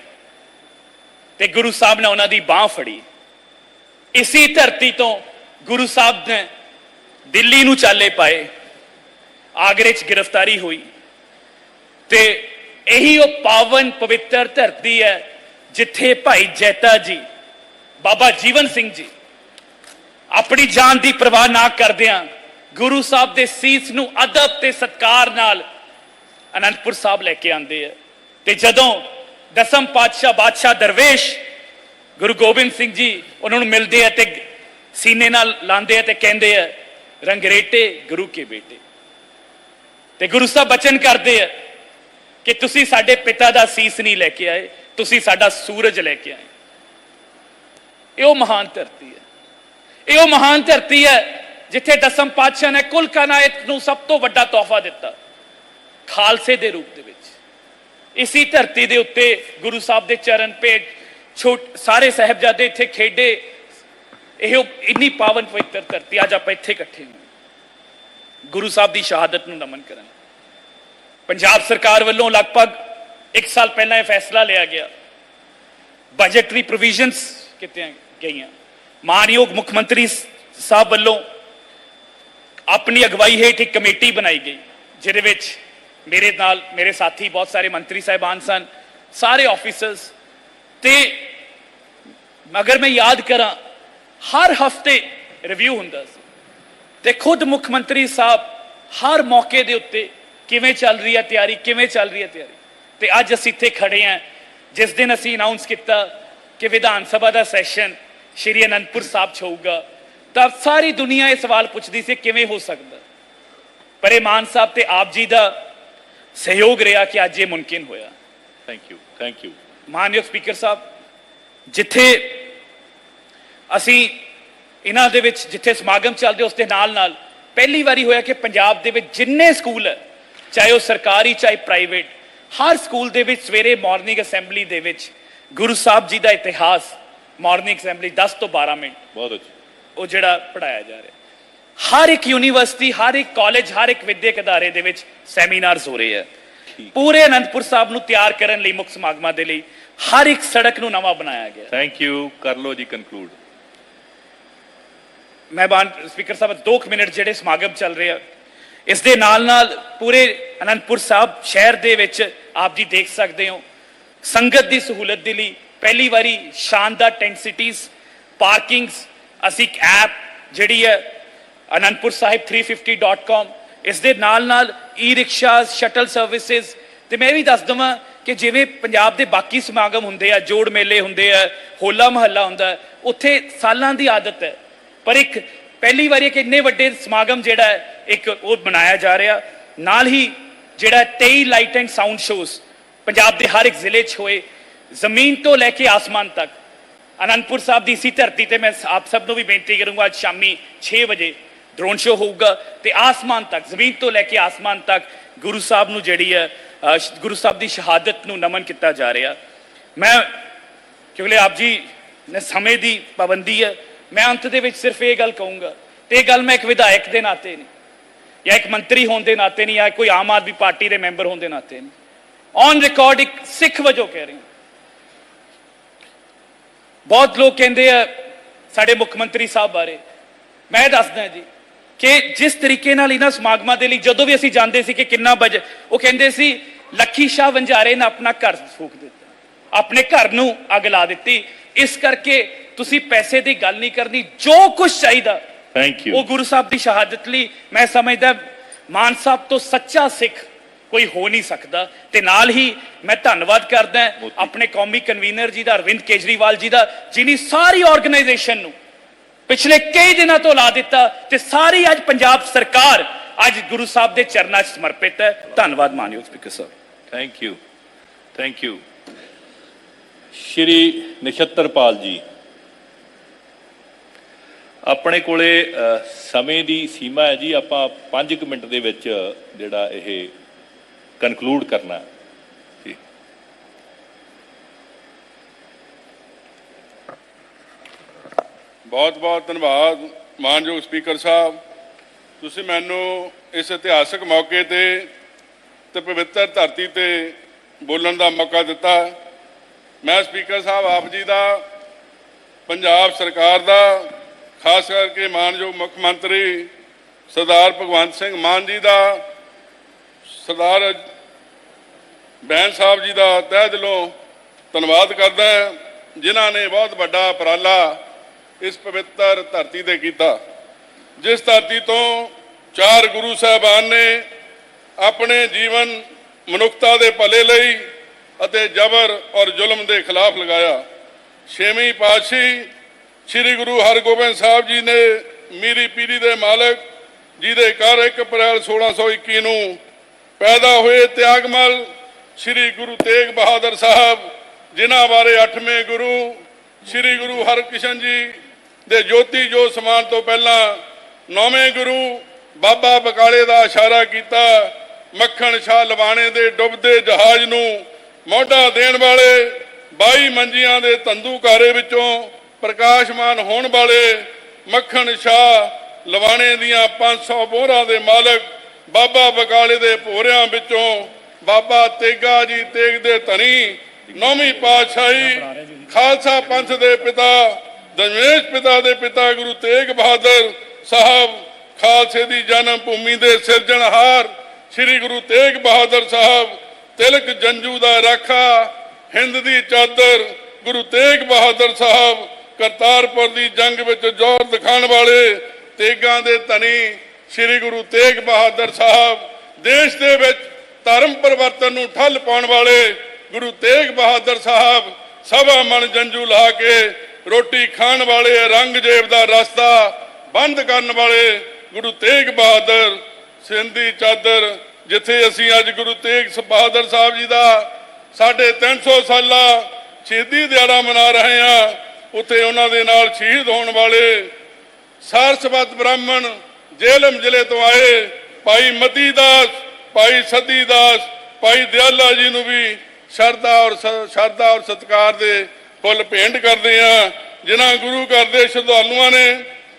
ਤੇ ਗੁਰੂ ਸਾਹਿਬ ਨੇ ਉਹਨਾਂ ਦੀ ਬਾਹ ਫੜੀ। ਇਸੇ ਧਰਤੀ ਤੋਂ ਗੁਰੂ ਸਾਹਿਬ ਨੇ ਦਿੱਲੀ ਨੂੰ ਚਾਲੇ ਪਾਏ। ਆਗਰੇ 'ਚ ਗ੍ਰਿਫਤਾਰੀ ਹੋਈ ਤੇ ਇਹੀ ਉਹ ਪਾਵਨ ਪਵਿੱਤਰ ਧਰਤੀ ਹੈ ਜਿੱਥੇ ਭਾਈ ਜੈਤਾ ਜੀ, ਬਾਬਾ ਜੀਵਨ ਸਿੰਘ ਜੀ ਆਪਣੀ ਜਾਨ ਦੀ ਪਰਵਾਹ ਨਾ ਕਰਦਿਆਂ ਗੁਰੂ ਸਾਹਿਬ ਦੇ ਸੀਸ ਨੂੰ ਅਦਬ ਤੇ ਸਤਕਾਰ ਨਾਲ ਅਨੰਦਪੁਰ ਸਾਹਿਬ ਲੈ ਕੇ ਆਂਦੇ ਆ। ਤੇ ਜਦੋਂ ਦਸਮ ਪਾਤਸ਼ਾਹ, ਬਾਦਸ਼ਾਹ ਦਰਵੇਸ਼ ਗੁਰੂ ਗੋਬਿੰਦ ਸਿੰਘ ਜੀ ਉਹਨਾਂ ਨੂੰ ਮਿਲਦੇ ਆ ਤੇ ਸੀਨੇ ਨਾਲ ਲਾਉਂਦੇ ਆ ਤੇ ਕਹਿੰਦੇ ਆ, ਰੰਗਰੇਟੇ ਗੁਰੂ ਕੇ ਬੇਟੇ। ਤੇ ਗੁਰੂ ਸਾਹਿਬ ਬਚਨ ਕਰਦੇ ਆ ਕਿ ਤੁਸੀਂ ਸਾਡੇ ਪਿਤਾ ਦਾ ਸੀਸ ਨਹੀਂ ਲੈ ਕੇ ਆਏ, ਤੁਸੀਂ ਸਾਡਾ ਸੂਰਜ ਲੈ ਕੇ ਆਏ। ਇਹ ਉਹ ਮਹਾਨ ਧਰਤੀ ਹੈ। ਇਹ ਉਹ ਮਹਾਨ ਧਰਤੀ ਹੈ ਜਿੱਥੇ ਦਸਮ ਪਾਤਸ਼ਾਹ ਨੇ ਕੁਲ ਕਾਇਨਾਤ ਨੂੰ ਸਭ ਤੋਂ ਵੱਡਾ ਤੋਹਫਾ ਦਿੱਤਾ। ਖਾਲਸੇ ਦੇ ਰੂਪ ਦੇ ਵਿੱਚ। ਇਸੀ ਧਰਤੀ ਦੇ ਉੱਤੇ ਗੁਰੂ ਸਾਹਿਬ ਦੇ ਚਰਨ ਭੇਟ ਛੋਟ ਸਾਰੇ ਸਹਿਬਜ਼ਾਦੇ ਇੱਥੇ ਖੇਡੇ। ਇਹ ਇੰਨੀ ਪਾਵਨ ਪਵਿੱਤਰ ਧਰਤੀ ਅੱਜ ਆਪਾਂ ਇੱਥੇ ਇਕੱਠੇ ਹਾਂ। ਗੁਰੂ ਸਾਹਿਬ ਦੀ ਸ਼ਹਾਦਤ ਨੂੰ ਨਮਨ ਕਰਨ। ਪੰਜਾਬ ਸਰਕਾਰ ਵੱਲੋਂ ਲਗਭਗ 1 ਸਾਲ ਪਹਿਲਾਂ ਇਹ ਫੈਸਲਾ ਲਿਆ ਗਿਆ। ਬਜਟਰੀ ਪ੍ਰੋਵੀਜ਼ਨਸ ਕੀਤੀਆਂ ਗਈਆਂ। ਮਾਨਯੋਗ ਮੁੱਖ ਮੰਤਰੀ ਸਾਹਿਬ ਵੱਲੋਂ ਆਪਣੀ ਅਗਵਾਈ ਹੇਠ ਇੱਕ ਕਮੇਟੀ ਬਣਾਈ ਗਈ, ਜਿਹਦੇ ਵਿੱਚ ਮੇਰੇ ਨਾਲ ਮੇਰੇ ਸਾਥੀ ਬਹੁਤ ਸਾਰੇ ਮੰਤਰੀ ਸਾਹਿਬਾਨ ਸਨ, ਸਾਰੇ ਆਫੀਸਰਸ ਤੇ ਅਗਰ ਮੈਂ ਯਾਦ ਕਰਾਂ, ਹਰ ਹਫ਼ਤੇ ਰਿਵਿਊ ਹੁੰਦਾ ਸੀ ਤੇ ਖੁਦ ਮੁੱਖ ਮੰਤਰੀ ਸਾਹਿਬ ਹਰ ਮੌਕੇ ਦੇ ਉੱਤੇ ਕਿਵੇਂ ਚੱਲ ਰਹੀ ਹੈ ਤਿਆਰੀ, ਕਿਵੇਂ ਚੱਲ ਰਹੀ ਹੈ ਤਿਆਰੀ? ਤੇ ਅੱਜ ਅਸੀਂ ਇੱਥੇ ਖੜੇ ਹਾਂ, ਜਿਸ ਦਿਨ ਅਸੀਂ ਅਨਾਉਂਸ ਕੀਤਾ ਕਿ ਵਿਧਾਨ ਸਭਾ ਦਾ ਸੈਸ਼ਨ ਸ਼੍ਰੀ ਅਨੰਦਪੁਰ ਸਾਹਿਬ 'ਚ ਹੋਊਗਾ, ਤਾਂ ਸਾਰੀ ਦੁਨੀਆ ਇਹ ਸਵਾਲ ਪੁੱਛਦੀ ਸੀ ਕਿਵੇਂ ਹੋ ਸਕਦਾ? ਪਰ ਇਹ ਮਾਨ ਸਾਹਿਬ ਤੇ ਆਪ ਜੀ ਦਾ ਸਹਿਯੋਗ ਰਿਹਾ ਕਿ ਅੱਜ ਇਹ ਮੁਮਕਿਨ ਹੋਇਆ ਥੈਂਕ ਯੂ ਥੈਂਕ ਯੂ ਮਾਨਯੋਗ ਸਪੀਕਰ ਸਾਹਿਬ ਜਿੱਥੇ ਅਸੀਂ ਇਹਨਾਂ ਦੇ ਵਿੱਚ ਜਿੱਥੇ ਸਮਾਗਮ ਚੱਲਦੇ ਉਸ ਦੇ ਨਾਲ ਨਾਲ ਪਹਿਲੀ ਵਾਰੀ ਹੋਇਆ ਕਿ ਪੰਜਾਬ ਦੇ ਵਿੱਚ ਜਿੰਨੇ ਸਕੂਲ ਹੈ ਚਾਹੇ ਉਹ ਸਰਕਾਰੀ ਚਾਹੇ ਪ੍ਰਾਈਵੇਟ ਹਰ ਸਕੂਲ ਦੇ ਵਿੱਚ ਸਵੇਰੇ ਮਾਰਨਿੰਗ ਅਸੈਂਬਲੀ ਦੇ ਵਿੱਚ ਗੁਰੂ ਸਾਹਿਬ ਜੀ ਦਾ ਇਤਿਹਾਸ ਮਾਰਨਿੰਗ ਅਸੈਂਬਲੀ 10 ਤੋਂ 12 ਮਿੰਟ ਬਹੁਤ ਅੱਛਾ ਉਹ ਜਿਹੜਾ ਪੜਾਇਆ ਜਾ ਰਿਹਾ ਹਰ ਇੱਕ ਯੂਨੀਵਰਸਿਟੀ ਹਰ ਇੱਕ ਕਾਲਜ ਹਰ ਇੱਕ ਵਿਦਿਅਕ ਅਦਾਰੇ ਦੇ ਵਿੱਚ ਸੈਮੀਨਾਰਸ ਹੋ ਰਹੇ ਆ। ਪੂਰੇ ਅਨੰਦਪੁਰ ਸਾਹਿਬ ਨੂੰ ਤਿਆਰ ਕਰਨ ਲਈ ਮੁੱਖ ਸਮਾਗਮਾਂ ਦੇ ਲਈ ਹਰ ਇੱਕ ਸੜਕ ਨੂੰ ਨਵਾਂ ਬਣਾਇਆ ਗਿਆ। ਥੈਂਕ ਯੂ ਕਰ ਲਓ ਜੀ ਕਨਕਲੂਡ ਮੈਂ ਬਾਨ ਸਪੀਕਰ ਸਾਹਿਬ 2 ਮਿੰਟ ਜਿਹੜੇ ਸਮਾਗਮ ਚੱਲ ਰਹੇ ਆ ਇਸ ਦੇ ਨਾਲ ਨਾਲ ਪੂਰੇ ਅਨੰਦਪੁਰ ਸਾਹਿਬ ਸ਼ਹਿਰ ਦੇ ਵਿੱਚ ਆਪ ਜੀ ਦੇਖ ਸਕਦੇ ਹੋ ਸੰਗਤ ਦੀ ਸਹੂਲਤ ਦੇ ਲਈ ਪਹਿਲੀ ਵਾਰੀ ਸ਼ਾਨਦਾਰ ਟੈਂਟ ਸਿਟੀਜ਼ ਪਾਰਕਿੰਗਸ ਅਸੀਂ ਇੱਕ ਐਪ ਜਿਹੜੀ ਹੈ ਅਨੰਦਪੁਰ ਸਾਹਿਬ 350.com ਇਸ ਦੇ ਨਾਲ ਨਾਲ ਈ ਰਿਕਸ਼ਾਸ ਸ਼ਟਲ ਸਰਵਿਸਿਜ਼ ਤੇ ਮੈਂ ਇਹ ਵੀ ਦੱਸ ਦਵਾਂ ਕਿ ਜਿਵੇਂ ਪੰਜਾਬ ਦੇ ਬਾਕੀ ਸਮਾਗਮ ਹੁੰਦੇ ਆ ਜੋੜ ਮੇਲੇ ਹੁੰਦੇ ਆ ਹੋਲਾ ਮਹੱਲਾ ਹੁੰਦਾ ਉੱਥੇ ਸਾਲਾਂ ਦੀ ਆਦਤ ਹੈ ਪਰ ਇੱਕ ਪਹਿਲੀ ਵਾਰੀ ਕਿ ਇੰਨੇ ਵੱਡੇ ਸਮਾਗਮ ਜਿਹੜਾ ਹੈ ਇੱਕ ਉਹ ਮਨਾਇਆ ਜਾ ਰਿਹਾ ਨਾਲ ਹੀ ਜਿਹੜਾ 23 light and sound shows Punjab ਦੇ ਹਰ ਇੱਕ ਜ਼ਿਲ੍ਹੇ 'ਚ ਹੋਏ ਜ਼ਮੀਨ ਤੋਂ ਲੈ ਕੇ ਆਸਮਾਨ ਤੱਕ ਅਨੰਦਪੁਰ ਸਾਹਿਬ ਦੀ ਇਸੀ ਧਰਤੀ ਤੇ ਮੈਂ ਆਪ ਸਭ ਨੂੰ ਵੀ ਬੇਨਤੀ ਕਰੂੰਗਾ ਅੱਜ ਸ਼ਾਮੀ 6 ਵਜੇ ਡਰੋਨ ਸ਼ੋ ਹੋਊਗਾ ਤੇ ਆਸਮਾਨ ਤੱਕ, ਜ਼ਮੀਨ ਤੋਂ ਲੈ ਕੇ ਆਸਮਾਨ ਤੱਕ ਗੁਰੂ ਸਾਹਿਬ ਨੂੰ ਜਿਹੜੀ ਹੈ ਗੁਰੂ ਸਾਹਿਬ ਦੀ ਸ਼ਹਾਦਤ ਨੂੰ ਨਮਨ ਕੀਤਾ ਜਾ ਰਿਹਾ। ਮੈਂ, ਕਿਉਂਕਿ ਆਪ ਜੀ ਨੇ ਸਮੇਂ ਦੀ ਪਾਬੰਦੀ ਹੈ, ਮੈਂ ਅੰਤ ਦੇ ਵਿੱਚ ਸਿਰਫ ਇਹ ਗੱਲ ਕਹੂੰਗਾ ਤੇ ਇਹ ਗੱਲ ਮੈਂ ਇੱਕ ਵਿਧਾਇਕ ਦੇ ਨਾਤੇ ਨਹੀਂ, ਜਾਂ ਇੱਕ ਮੰਤਰੀ ਹੋਣ ਦੇ ਨਾਤੇ ਨਹੀਂ, ਜਾਂ ਕੋਈ ਆਮ ਆਦਮੀ ਪਾਰਟੀ ਦੇ ਮੈਂਬਰ ਹੋਣ ਦੇ ਨਾਤੇ ਨਹੀਂ। ਔਨ ਰਿਕਾਰਡ ਇੱਕ ਸਿੱਖ ਵਜੋਂ ਕਹਿ ਰਹੀ ਬਹੁਤ ਲੋਕ ਕਹਿੰਦੇ ਆ, ਸਾਡੇ ਮੁੱਖ ਮੰਤਰੀ ਸਾਹਿਬ ਬਾਰੇ। ਮੈਂ ਦੱਸਦਾ ਜੀ ਕਿ ਜਿਸ ਤਰੀਕੇ ਨਾਲ ਇਹਨਾਂ ਸਮਾਗਮਾਂ ਦੇ ਲਈ ਜਦੋਂ ਵੀ ਅਸੀਂ ਜਾਂਦੇ ਸੀ ਕਿ ਕਿੰਨਾ ਬਜਟ ਉਹ ਕਹਿੰਦੇ ਸੀ ਲੱਖੀ ਸ਼ਾਹ ਵੰਜਾਰੇ ਨੇ ਆਪਣਾ ਘਰ ਫੂਕ ਦਿੱਤਾ। ਆਪਣੇ ਘਰ ਨੂੰ ਅੱਗ ਲਾ ਦਿੱਤੀ। ਇਸ ਕਰਕੇ ਤੁਸੀਂ ਪੈਸੇ ਦੀ ਗੱਲ ਨਹੀਂ ਕਰਨੀ ਜੋ ਕੁਝ ਚਾਹੀਦਾ। ਥੈਂਕ ਯੂ ਉਹ ਗੁਰੂ ਸਾਹਿਬ ਦੀ ਸ਼ਹਾਦਤ ਲਈ ਮੈਂ ਸਮਝਦਾ ਮਾਨ ਸਾਹਿਬ ਤੋਂ ਸੱਚਾ ਸਿੱਖ ਕੋਈ ਹੋ ਨਹੀਂ ਸਕਦਾ। ਤੇ ਨਾਲ ਹੀ ਮੈਂ ਧੰਨਵਾਦ ਕਰਦਾ। ਆਪਣੇ ਕੌਮੀ ਕਨਵੀਨਰ ਜੀ ਦਾ ਅਰਵਿੰਦ ਕੇਜਰੀਵਾਲ ਜੀ ਦਾ ਜਿਨੀ ਸਾਰੀ ਆਰਗੇਨਾਈਜੇਸ਼ਨ ਨੂੰ ਪਿਛਲੇ ਕਈ ਦਿਨਾਂ ਤੋਂ ਲਾ ਦਿੱਤਾ ਤੇ ਸਾਰੀ ਅੱਜ ਪੰਜਾਬ ਸਰਕਾਰ ਅੱਜ ਗੁਰੂ ਸਾਹਿਬ ਦੇ ਚਰਨਾਂ 'ਚ ਸਮਰਪਿਤ ਹੈ। ਧੰਨਵਾਦ ਮਾਨਯੋਗ speaker Sahib. Thank you thank you Shri Nachhatarpal ji, ਆਪਣੇ ਕੋਲੇ ਸਮੇਂ ਦੀ ਸੀਮਾ ਹੈ ਜੀ, ਆਪਾਂ 5 ਮਿੰਟ ਦੇ ਵਿੱਚ ਜਿਹੜਾ ਇਹ ਕਨਕਲੂਡ ਕਰਨਾ ਹੈ। ਬਹੁਤ ਬਹੁਤ ਧੰਨਵਾਦ ਮਾਨਯੋਗ ਸਪੀਕਰ ਸਾਹਿਬ। ਤੁਸੀਂ ਮੈਨੂੰ ਇਸ ਇਤਿਹਾਸਕ ਮੌਕੇ ਤੇ ਤੇ ਪਵਿੱਤਰ ਧਰਤੀ ਤੇ ਬੋਲਣ ਦਾ ਮੌਕਾ ਦਿੱਤਾ। ਮੈਂ ਸਪੀਕਰ ਸਾਹਿਬ ਆਪ ਜੀ ਦਾ, ਪੰਜਾਬ ਸਰਕਾਰ ਦਾ, ਖਾਸ ਕਰਕੇ ਮਾਨਯੋਗ ਮੁੱਖ ਮੰਤਰੀ ਸਰਦਾਰ ਭਗਵੰਤ ਸਿੰਘ ਮਾਨ ਜੀ ਦਾ, ਸਰਦਾਰ ਬੈਨ ਸਾਹਿਬ ਜੀ ਦਾ ਤਹਿ ਦਿਲੋਂ ਧੰਨਵਾਦ ਕਰਦਾ ਜਿਨ੍ਹਾਂ ਨੇ ਬਹੁਤ ਵੱਡਾ ਉਪਰਾਲਾ ਇਸ ਪਵਿੱਤਰ ਧਰਤੀ ਤੇ ਕੀਤਾ। ਜਿਸ ਧਰਤੀ ਤੋਂ ਚਾਰ ਗੁਰੂ ਸਾਹਿਬਾਨ ਨੇ ਆਪਣੇ ਜੀਵਨ ਮਨੁੱਖਤਾ ਦੇ ਭਲੇ ਲਈ ਅਤੇ ਜ਼ਬਰ ਔਰ ਜ਼ੁਲਮ ਦੇ ਖਿਲਾਫ ਲਗਾਇਆ। ਛੇਵੀਂ ਪਾਤਸ਼ਾਹੀ ਸ੍ਰੀ ਗੁਰੂ ਹਰਗੋਬਿੰਦ ਸਾਹਿਬ ਜੀ ਨੇ ਮੀਰੀ ਪੀਰੀ ਦੇ ਮਾਲਕ, ਜਿਹਦੇ ਘਰ 1 ਅਪ੍ਰੈਲ 1621 ਨੂੰ ਪੈਦਾ ਹੋਏ ਤਿਆਗਮਲ ਸ੍ਰੀ ਗੁਰੂ ਤੇਗ ਬਹਾਦਰ ਸਾਹਿਬ, ਜਿਨ੍ਹਾਂ ਬਾਰੇ 8ਵੇਂ ਗੁਰੂ ਸ੍ਰੀ ਗੁਰੂ ਹਰਕ੍ਰਿਸ਼ਨ ਜੀ ਦੇ ਜੋਤੀ ਜੋ ਸਮਾਨ ਤੋਂ ਪਹਿਲਾਂ ਨੌਵੇਂ ਗੁਰੂ ਬਾਬਾ ਬਕਾਲੇ ਦਾ ਇਸ਼ਾਰਾ ਕੀਤਾ, ਮੱਖਣ ਸ਼ਾਹ ਲਵਾਣੇ ਦੇ ਡੁੱਬਦੇ ਜਹਾਜ਼ ਨੂੰ ਮੋਢਾ ਦੇਣ ਵਾਲੇ 22 ਮੰਜੀਆਂ ਦੇ ਤੰਦੂਕਾਰੇ ਵਿੱਚੋਂ ਪ੍ਰਕਾਸ਼ਮਾਨ ਹੋਣ ਵਾਲੇ ਮੱਖਣ ਸ਼ਾਹ ਲਵਾਣੇ ਦੀਆਂ 500 ਬੋਹਰਾਂ ਦੇ ਮਾਲਕ ਬਾਬਾ ਬਕਾਲੇ ਦੇ ਭੋਰਿਆਂ ਵਿੱਚੋਂ ਬਾਬਾ ਤੇਗਾ ਜੀ ਤੇਗ ਦੇ ਧਨੀ, ਨੌਵੀਂ ਪਾਤਸ਼ਾਹੀ ਖਾਲਸਾ ਪੰਥ ਦੇ ਪਿਤਾ ਦਸ਼ਮੇਸ਼ ਪਿਤਾ ਦੇ ਪਿਤਾ ਗੁਰੂ ਤੇਗ ਬਹਾਦਰ ਸਾਹਿਬ ਖਾਲਸੇ ਦੀ ਜਨਮ ਭੂਮੀ ਦੇ ਸਿਰਜਣਹਾਰ ਸ੍ਰੀ ਗੁਰੂ ਤੇਗ ਬਹਾਦਰ ਸਾਹਿਬ ਤਿਲਕ ਜੰਜੂ ਦਾ ਰਾਖਾ, ਹਿੰਦ ਦੀ ਚਾਦਰ ਗੁਰੂ ਤੇਗ ਬਹਾਦਰ ਸਾਹਿਬ ਕਰਤਾਰਪੁਰ ਦੀ ਜੰਗ ਵਿੱਚ ਜ਼ੋਰ ਦਿਖਾਉਣ ਵਾਲੇ ਤੇਗਾਂ ਦੇ ਧਨੀ ਸ੍ਰੀ ਗੁਰੂ ਤੇਗ ਬਹਾਦਰ ਸਾਹਿਬ ਦੇਸ਼ ਦੇ ਵਿੱਚ ਧਰਮ ਪਰਿਵਰਤਨ ਨੂੰ ਠੱਲ ਪਾਉਣ ਵਾਲੇ ਗੁਰੂ ਤੇਗ ਬਹਾਦਰ ਸਾਹਿਬ ਸਭਾ ਮਨ ਜੰਜੂ ਲਾ ਕੇ ਰੋਟੀ ਖਾਣ ਵਾਲੇ ਰੰਗਜੇਬ ਦਾ ਰਸਤਾ ਬੰਦ ਕਰਨ ਵਾਲੇ ਗੁਰੂ ਤੇਗ ਬਹਾਦਰ ਸਿੰਧੀ ਚਾਦਰ, ਜਿੱਥੇ ਅਸੀਂ ਅੱਜ ਗੁਰੂ ਤੇਗ ਬਹਾਦਰ ਸਾਹਿਬ ਜੀ ਦਾ ਸਾਡੇ 300 ਸਾਲਾ ਸ਼ਹੀਦੀ ਦਿਹਾੜਾ ਮਨਾ ਰਹੇ ਹਾਂ, ਉੱਥੇ ਉਹਨਾਂ ਦੇ ਨਾਲ ਸ਼ਹੀਦ ਹੋਣ ਵਾਲੇ ਸਾਰਸਵਤ ਬ੍ਰਾਹਮਣ ਜੇਲਮ ਜ਼ਿਲ੍ਹੇ ਤੋਂ ਆਏ ਭਾਈ ਮਤੀ ਦਾਸ, ਭਾਈ ਸਦੀ ਦਾਸ, ਭਾਈ ਦਿਆਲਾ ਜੀ ਨੂੰ ਵੀ ਸ਼ਰਧਾ ਔਰ ਸ਼ਰਧਾ ਔਰ ਸਤਿਕਾਰ ਦੇ ਫੁੱਲ ਭੇਂਟ ਕਰਦੇ ਆ, ਜਿਨ੍ਹਾਂ ਗੁਰੂ ਘਰ ਦੇ ਸ਼ਰਧਾਲੂਆਂ ਨੇ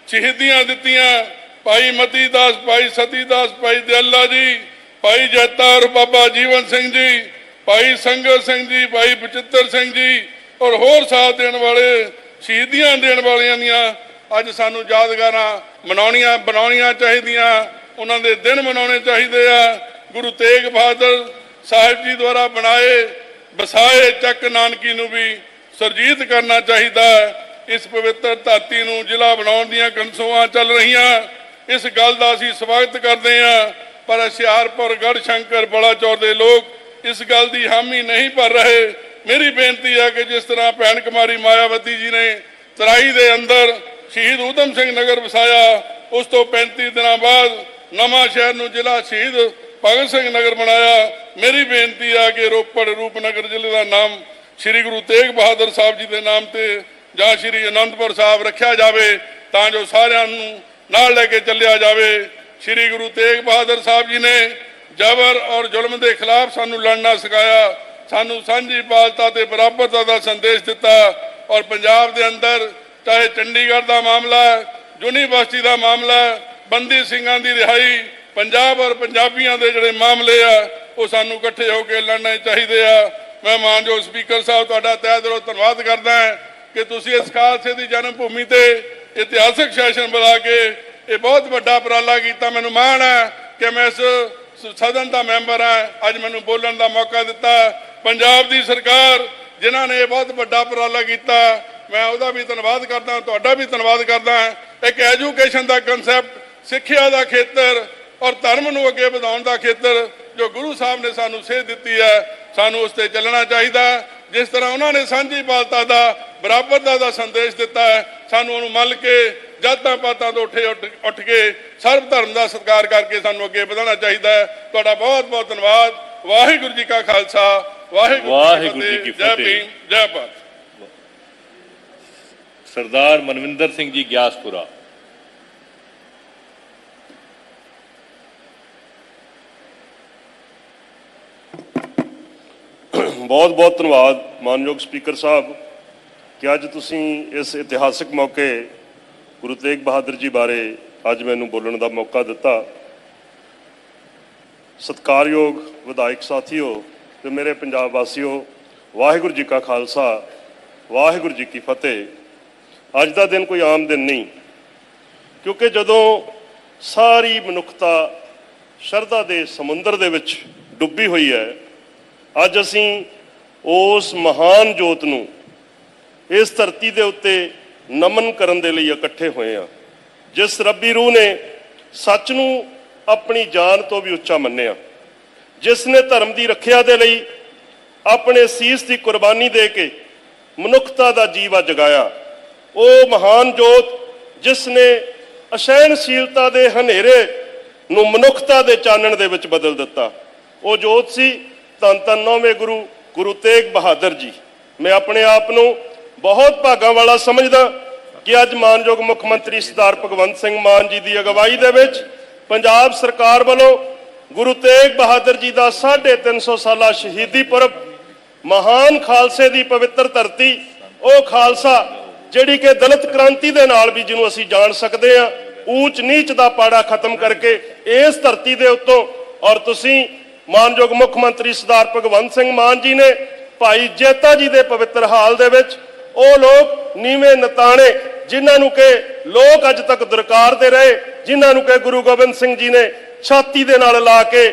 ਸ਼ਹੀਦੀਆਂ ਦਿੱਤੀਆਂ। ਭਾਈ ਮਤੀ ਦਾਸ ਭਾਈ ਸਤੀ ਦਾਸ ਭਾਈ ਦਿਆਲਾ ਜੀ, ਭਾਈ ਜੈਤਾਰ ਬਾਬਾ ਜੀਵਨ ਸਿੰਘ ਜੀ, ਭਾਈ ਸੰਗਤ ਸਿੰਘ ਜੀ, ਭਾਈ ਬਚਿੱਤਰ ਸਿੰਘ ਜੀ ਔਰ ਹੋਰ ਸਾਥ ਦੇਣ ਵਾਲੇ, ਸ਼ਹੀਦੀਆਂ ਦੇਣ ਵਾਲਿਆਂ ਦੀਆਂ ਅੱਜ ਸਾਨੂੰ ਯਾਦਗਾਰਾਂ ਮਨਾਉਣੀਆਂ, ਬਣਾਉਣੀਆਂ ਚਾਹੀਦੀਆਂ। ਉਹਨਾਂ ਦੇ ਦਿਨ ਮਨਾਉਣੇ ਚਾਹੀਦੇ ਆ। ਗੁਰੂ ਤੇਗ ਬਹਾਦਰ ਸਾਹਿਬ ਜੀ ਦੁਆਰਾ ਬਣਾਏ, ਵਸਾਏ ਚੱਕ ਨਾਨਕੀ ਨੂੰ ਵੀ ਸਰਜੀਤ ਕਰਨਾ ਚਾਹੀਦਾ ਹੈ। ਇਸ ਪਵਿੱਤਰ ਧਰਤੀ ਨੂੰ ਜ਼ਿਲ੍ਹਾ ਬਣਾਉਣ ਦੀਆਂ ਕਨਸੋਆਂ ਚੱਲ ਰਹੀਆਂ। ਇਸ ਗੱਲ ਦਾ ਅਸੀਂ ਸਵਾਗਤ ਕਰਦੇ ਹਾਂ। ਪਰ ਹੁਸ਼ਿਆਰਪੁਰ ਗੜ ਸ਼ੰਕਰ ਬਲਾਚੌਰ ਦੇ ਲੋਕ ਇਸ ਗੱਲ ਦੀ ਹਾਮੀ ਨਹੀਂ ਭਰ ਰਹੇ। ਮੇਰੀ ਬੇਨਤੀ ਹੈ ਕਿ ਜਿਸ ਤਰ੍ਹਾਂ ਭੈਣ ਕੁਮਾਰੀ ਮਾਇਆਵਤੀ ਜੀ ਨੇ ਤਰਾਈ ਦੇ ਅੰਦਰ ਸ਼ਹੀਦ ਊਧਮ ਸਿੰਘ ਨਗਰ ਵਸਾਇਆ, ਉਸ ਤੋਂ 35 ਦਿਨਾਂ ਬਾਅਦ ਨਵਾਂ ਸ਼ਹਿਰ ਨੂੰ ਜ਼ਿਲ੍ਹਾ ਸ਼ਹੀਦ ਭਗਤ ਸਿੰਘ ਨਗਰ ਬਣਾਇਆ। ਮੇਰੀ ਬੇਨਤੀ ਹੈ ਕਿ ਰੋਪੜ ਰੂਪਨਗਰ ਜ਼ਿਲ੍ਹੇ ਦਾ ਨਾਮ ਸ੍ਰੀ ਗੁਰੂ ਤੇਗ ਬਹਾਦਰ ਸਾਹਿਬ ਜੀ ਦੇ ਨਾਮ ਤੇ ਜਾਂ ਸ੍ਰੀ ਅਨੰਦਪੁਰ ਸਾਹਿਬ ਰੱਖਿਆ ਜਾਵੇ, ਤਾਂ ਜੋ ਸਾਰਿਆਂ ਨੂੰ ਨਾਲ ਲੈ ਕੇ ਚੱਲਿਆ ਜਾਵੇ। ਸ੍ਰੀ ਗੁਰੂ ਤੇਗ ਬਹਾਦਰ ਸਾਹਿਬ ਜੀ ਨੇ ਜ਼ਬਰ ਔਰ ਜ਼ੁਲਮ ਦੇ ਖਿਲਾਫ ਸਾਨੂੰ ਲੜਨਾ ਸਿਖਾਇਆ। ਸਾਨੂੰ ਸਾਂਝੀ ਪਾਲਤਾ ਤੇ ਬਰਾਬਰਤਾ ਦਾ ਸੰਦੇਸ਼ ਦਿੱਤਾ ਔਰ ਪੰਜਾਬ ਦੇ ਅੰਦਰ ਚਾਹੇ ਚੰਡੀਗੜ੍ਹ ਦਾ ਮਾਮਲਾ, ਯੂਨੀਵਰਸਿਟੀ ਦਾ ਮਾਮਲਾ, ਬੰਦੀ ਸਿੰਘਾਂ ਦੀ ਰਿਹਾਈ, ਪੰਜਾਬ ਔਰ ਪੰਜਾਬੀਆਂ ਦੇ ਜਿਹੜੇ ਮਾਮਲੇ ਆ, ਉਹ ਸਾਨੂੰ ਇਕੱਠੇ ਹੋ ਕੇ ਲੜਨੇ ਚਾਹੀਦੇ ਆ। ਮੈਂ ਮਾਨਯੋਗ ਸਪੀਕਰ ਸਾਹਿਬ ਤੁਹਾਡਾ ਤਹਿ ਦਿਲੋਂ ਧੰਨਵਾਦ ਕਰਦਾ ਹਾਂ ਕਿ ਤੁਸੀਂ ਇਸ ਖਾਲਸੇ ਦੀ ਜਨਮ ਭੂਮੀ ਤੇ ਇਤਿਹਾਸਕ ਸੈਸ਼ਨ ਬੁਲਾ ਕੇ ਇਹ ਬਹੁਤ ਵੱਡਾ ਉਪਰਾਲਾ ਕੀਤਾ। ਮੈਨੂੰ ਮਾਣ ਹੈ ਕਿ ਮੈਂ ਇਸ ਸਦਨ ਦਾ ਮੈਂਬਰ ਹਾਂ। ਅੱਜ ਮੈਨੂੰ ਬੋਲਣ ਦਾ ਮੌਕਾ ਦਿੱਤਾ। ਪੰਜਾਬ ਦੀ ਸਰਕਾਰ, ਜਿਨ੍ਹਾਂ ਨੇ ਇਹ ਬਹੁਤ ਵੱਡਾ ਉਪਰਾਲਾ ਕੀਤਾ, ਮੈਂ ਉਹਦਾ ਵੀ ਧੰਨਵਾਦ ਕਰਦਾ ਤੁਹਾਡਾ ਵੀ ਧੰਨਵਾਦ ਕਰਦਾ ਇੱਕ ਐਜੂਕੇਸ਼ਨ ਦਾ ਕਨਸੈਪਟ ਸਿੱਖਿਆ ਦਾ ਖੇਤਰ ਔਰ ਧਰਮ ਨੂੰ ਅੱਗੇ ਵਧਾਉਣ ਦਾ ਖੇਤਰ ਜੋ ਗੁਰੂ ਸਾਹਿਬ ਨੇ ਸਾਨੂੰ ਸੇਧ ਦਿੱਤੀ ਹੈ ਸਾਨੂੰ ਉਸ ਤੇ ਚੱਲਣਾ ਚਾਹੀਦਾ। ਜਿਸ ਤਰ੍ਹਾਂ ਉਹਨਾਂ ਨੇ ਸਾਂਝੀ ਪਾਲਤਾ ਦਾ ਬਰਾਬਰਤਾ ਦਾ ਸੰਦੇਸ਼ ਦਿੱਤਾ ਹੈ ਸਾਨੂੰ ਉਹਨੂੰ ਮੰਨ ਕੇ ਜਾਤਾਂ ਪਾਤਾਂ ਤੋਂ ਉੱਠੇ ਉੱਠ ਕੇ ਸਰਬ ਧਰਮ ਦਾ ਸਤਿਕਾਰ ਕਰਕੇ ਸਾਨੂੰ ਅੱਗੇ ਵਧਾਉਣਾ ਚਾਹੀਦਾ ਹੈ। ਤੁਹਾਡਾ ਬਹੁਤ ਬਹੁਤ ਧੰਨਵਾਦ। ਵਾਹਿਗੁਰੂ ਜੀ ਕਾ ਖਾਲਸਾ। ਵਾਹਿਗੁਰੂ ਜੀ ਕੀ ਜੈ ਫਤਿਹ। ਭੀਮ ਜੈ ਭਾਰਤ। ਸਰਦਾਰ ਮਨਵਿੰਦਰ ਸਿੰਘ ਜੀ ਗਿਆਸਪੁਰਾ। ਬਹੁਤ ਬਹੁਤ ਧੰਨਵਾਦ ਮਾਨਯੋਗ ਸਪੀਕਰ ਸਾਹਿਬ ਕਿ ਅੱਜ ਤੁਸੀਂ ਇਸ ਇਤਿਹਾਸਕ ਮੌਕੇ ਗੁਰੂ ਤੇਗ ਬਹਾਦਰ ਜੀ ਬਾਰੇ ਅੱਜ ਮੈਨੂੰ ਬੋਲਣ ਦਾ ਮੌਕਾ ਦਿੱਤਾ। ਸਤਿਕਾਰਯੋਗ ਵਿਧਾਇਕ ਸਾਥੀਓ ਤੇ ਮੇਰੇ ਪੰਜਾਬ ਵਾਸੀਓ, ਵਾਹਿਗੁਰੂ ਜੀ ਕਾ ਖਾਲਸਾ, ਵਾਹਿਗੁਰੂ ਜੀ ਕੀ ਫਤਿਹ। ਅੱਜ ਦਾ ਦਿਨ ਕੋਈ ਆਮ ਦਿਨ ਨਹੀਂ, ਕਿਉਂਕਿ ਜਦੋਂ ਸਾਰੀ ਮਨੁੱਖਤਾ ਸ਼ਰਧਾ ਦੇ ਸਮੁੰਦਰ ਦੇ ਵਿੱਚ ਡੁੱਬੀ ਹੋਈ ਹੈ, ਅੱਜ ਅਸੀਂ ਉਸ ਮਹਾਨ ਜੋਤ ਨੂੰ ਇਸ ਧਰਤੀ ਦੇ ਉੱਤੇ ਨਮਨ ਕਰਨ ਦੇ ਲਈ ਇਕੱਠੇ ਹੋਏ ਆ ਜਿਸ ਰੱਬੀ ਰੂਹ ਨੇ ਸੱਚ ਨੂੰ ਆਪਣੀ ਜਾਨ ਤੋਂ ਵੀ ਉੱਚਾ ਮੰਨਿਆ। ਜਿਸ ਨੇ ਧਰਮ ਦੀ ਰੱਖਿਆ ਦੇ ਲਈ ਆਪਣੇ ਸੀਸ ਦੀ ਕੁਰਬਾਨੀ ਦੇ ਕੇ ਮਨੁੱਖਤਾ ਦਾ ਜੀਵਾ ਜਗਾਇਆ। ਉਹ ਮਹਾਨ ਜੋਤ ਜਿਸ ਨੇ ਅਸਹਿਣਸ਼ੀਲਤਾ ਦੇ ਹਨੇਰੇ ਨੂੰ ਮਨੁੱਖਤਾ ਦੇ ਚਾਨਣ ਦੇ ਵਿੱਚ ਬਦਲ ਦਿੱਤਾ। ਉਹ ਜੋਤ ਸੀ ਧੰਨ ਧੰਨ ਨੌਵੇਂ ਗੁਰੂ ਗੁਰੂ ਤੇਗ ਬਹਾਦਰ ਜੀ, ਮੈਂ ਆਪਣੇ ਆਪ ਨੂੰ ਬਹੁਤ ਭਾਗਾਂ ਵਾਲਾ ਸਮਝਦਾ ਕਿ ਅੱਜ ਮਾਨਯੋਗ ਮੁੱਖ ਮੰਤਰੀ ਸਰਦਾਰ ਭਗਵੰਤ ਸਿੰਘ ਮਾਨ ਜੀ ਦੀ ਅਗਵਾਈ ਦੇ ਵਿੱਚ ਪੰਜਾਬ ਸਰਕਾਰ ਵੱਲੋਂ ਗੁਰੂ ਤੇਗ ਬਹਾਦਰ ਜੀ ਦਾ 350 ਸਾਲਾ ਸ਼ਹੀਦੀ ਪੁਰਬ, ਮਹਾਨ ਖਾਲਸੇ ਦੀ ਪਵਿੱਤਰ ਧਰਤੀ, ਉਹ ਖਾਲਸਾ ਜਿਹੜੀ ਕਿ ਦਲਿਤ ਕ੍ਰਾਂਤੀ ਦੇ ਨਾਲ ਵੀ ਜਿਹਨੂੰ ਅਸੀਂ ਜਾਣ ਸਕਦੇ ਹਾਂ ਊਚ ਨੀਚ ਦਾ ਪਾੜਾ ਖਤਮ ਕਰਕੇ ਇਸ ਧਰਤੀ ਦੇ ਉੱਤੋਂ ਔਰ ਤੁਸੀਂ ਮਾਨਯੋਗ ਮੁੱਖ ਮੰਤਰੀ ਸਰਦਾਰ ਭਗਵੰਤ ਸਿੰਘ ਮਾਨ ਜੀ ਨੇ ਭਾਈ ਜੇਤਾ ਜੀ ਦੇ ਪਵਿੱਤਰ ਹਾਲ ਦੇ ਵਿੱਚ ਉਹ ਲੋਕ ਨੀਵੇਂ ਨਤਾਣੇ, ਜਿਨ੍ਹਾਂ ਨੂੰ ਕਿ ਲੋਕ ਅੱਜ ਤੱਕ ਦਰਕਾਰਦੇ ਰਹੇ, ਜਿਨ੍ਹਾਂ ਨੂੰ ਕਿ ਗੁਰੂ ਗੋਬਿੰਦ ਸਿੰਘ ਜੀ ਨੇ ਛਾਤੀ ਦੇ ਨਾਲ ਲਾ ਕੇ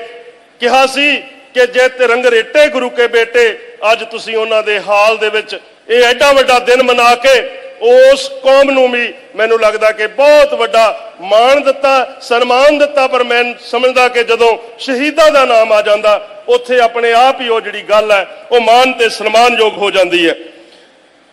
ਕਿਹਾ ਸੀ ਕਿ ਜੇ ਤਿਰੰਗ ਰੇਟੇ ਗੁਰੂ ਕੇ ਬੇਟੇ, ਅੱਜ ਤੁਸੀਂ ਉਹਨਾਂ ਦੇ ਹਾਲ ਦੇ ਵਿੱਚ ਇਹ ਐਡਾ ਵੱਡਾ ਦਿਨ ਮਨਾ ਕੇ ਉਸ ਕੌਮ ਨੂੰ ਵੀ ਮੈਨੂੰ ਲੱਗਦਾ ਕਿ ਬਹੁਤ ਵੱਡਾ ਮਾਣ ਦਿੱਤਾ, ਸਨਮਾਨ ਦਿੱਤਾ, ਪਰ ਮੈਂ ਸਮਝਦਾ ਕਿ ਜਦੋਂ ਸ਼ਹੀਦਾਂ ਦਾ ਨਾਮ ਆ ਜਾਂਦਾ, ਉੱਥੇ ਆਪਣੇ ਆਪ ਹੀ ਉਹ ਜਿਹੜੀ ਗੱਲ ਹੈ, ਉਹ ਮਾਣ ਤੇ ਸਨਮਾਨਯੋਗ ਹੋ ਜਾਂਦੀ ਹੈ।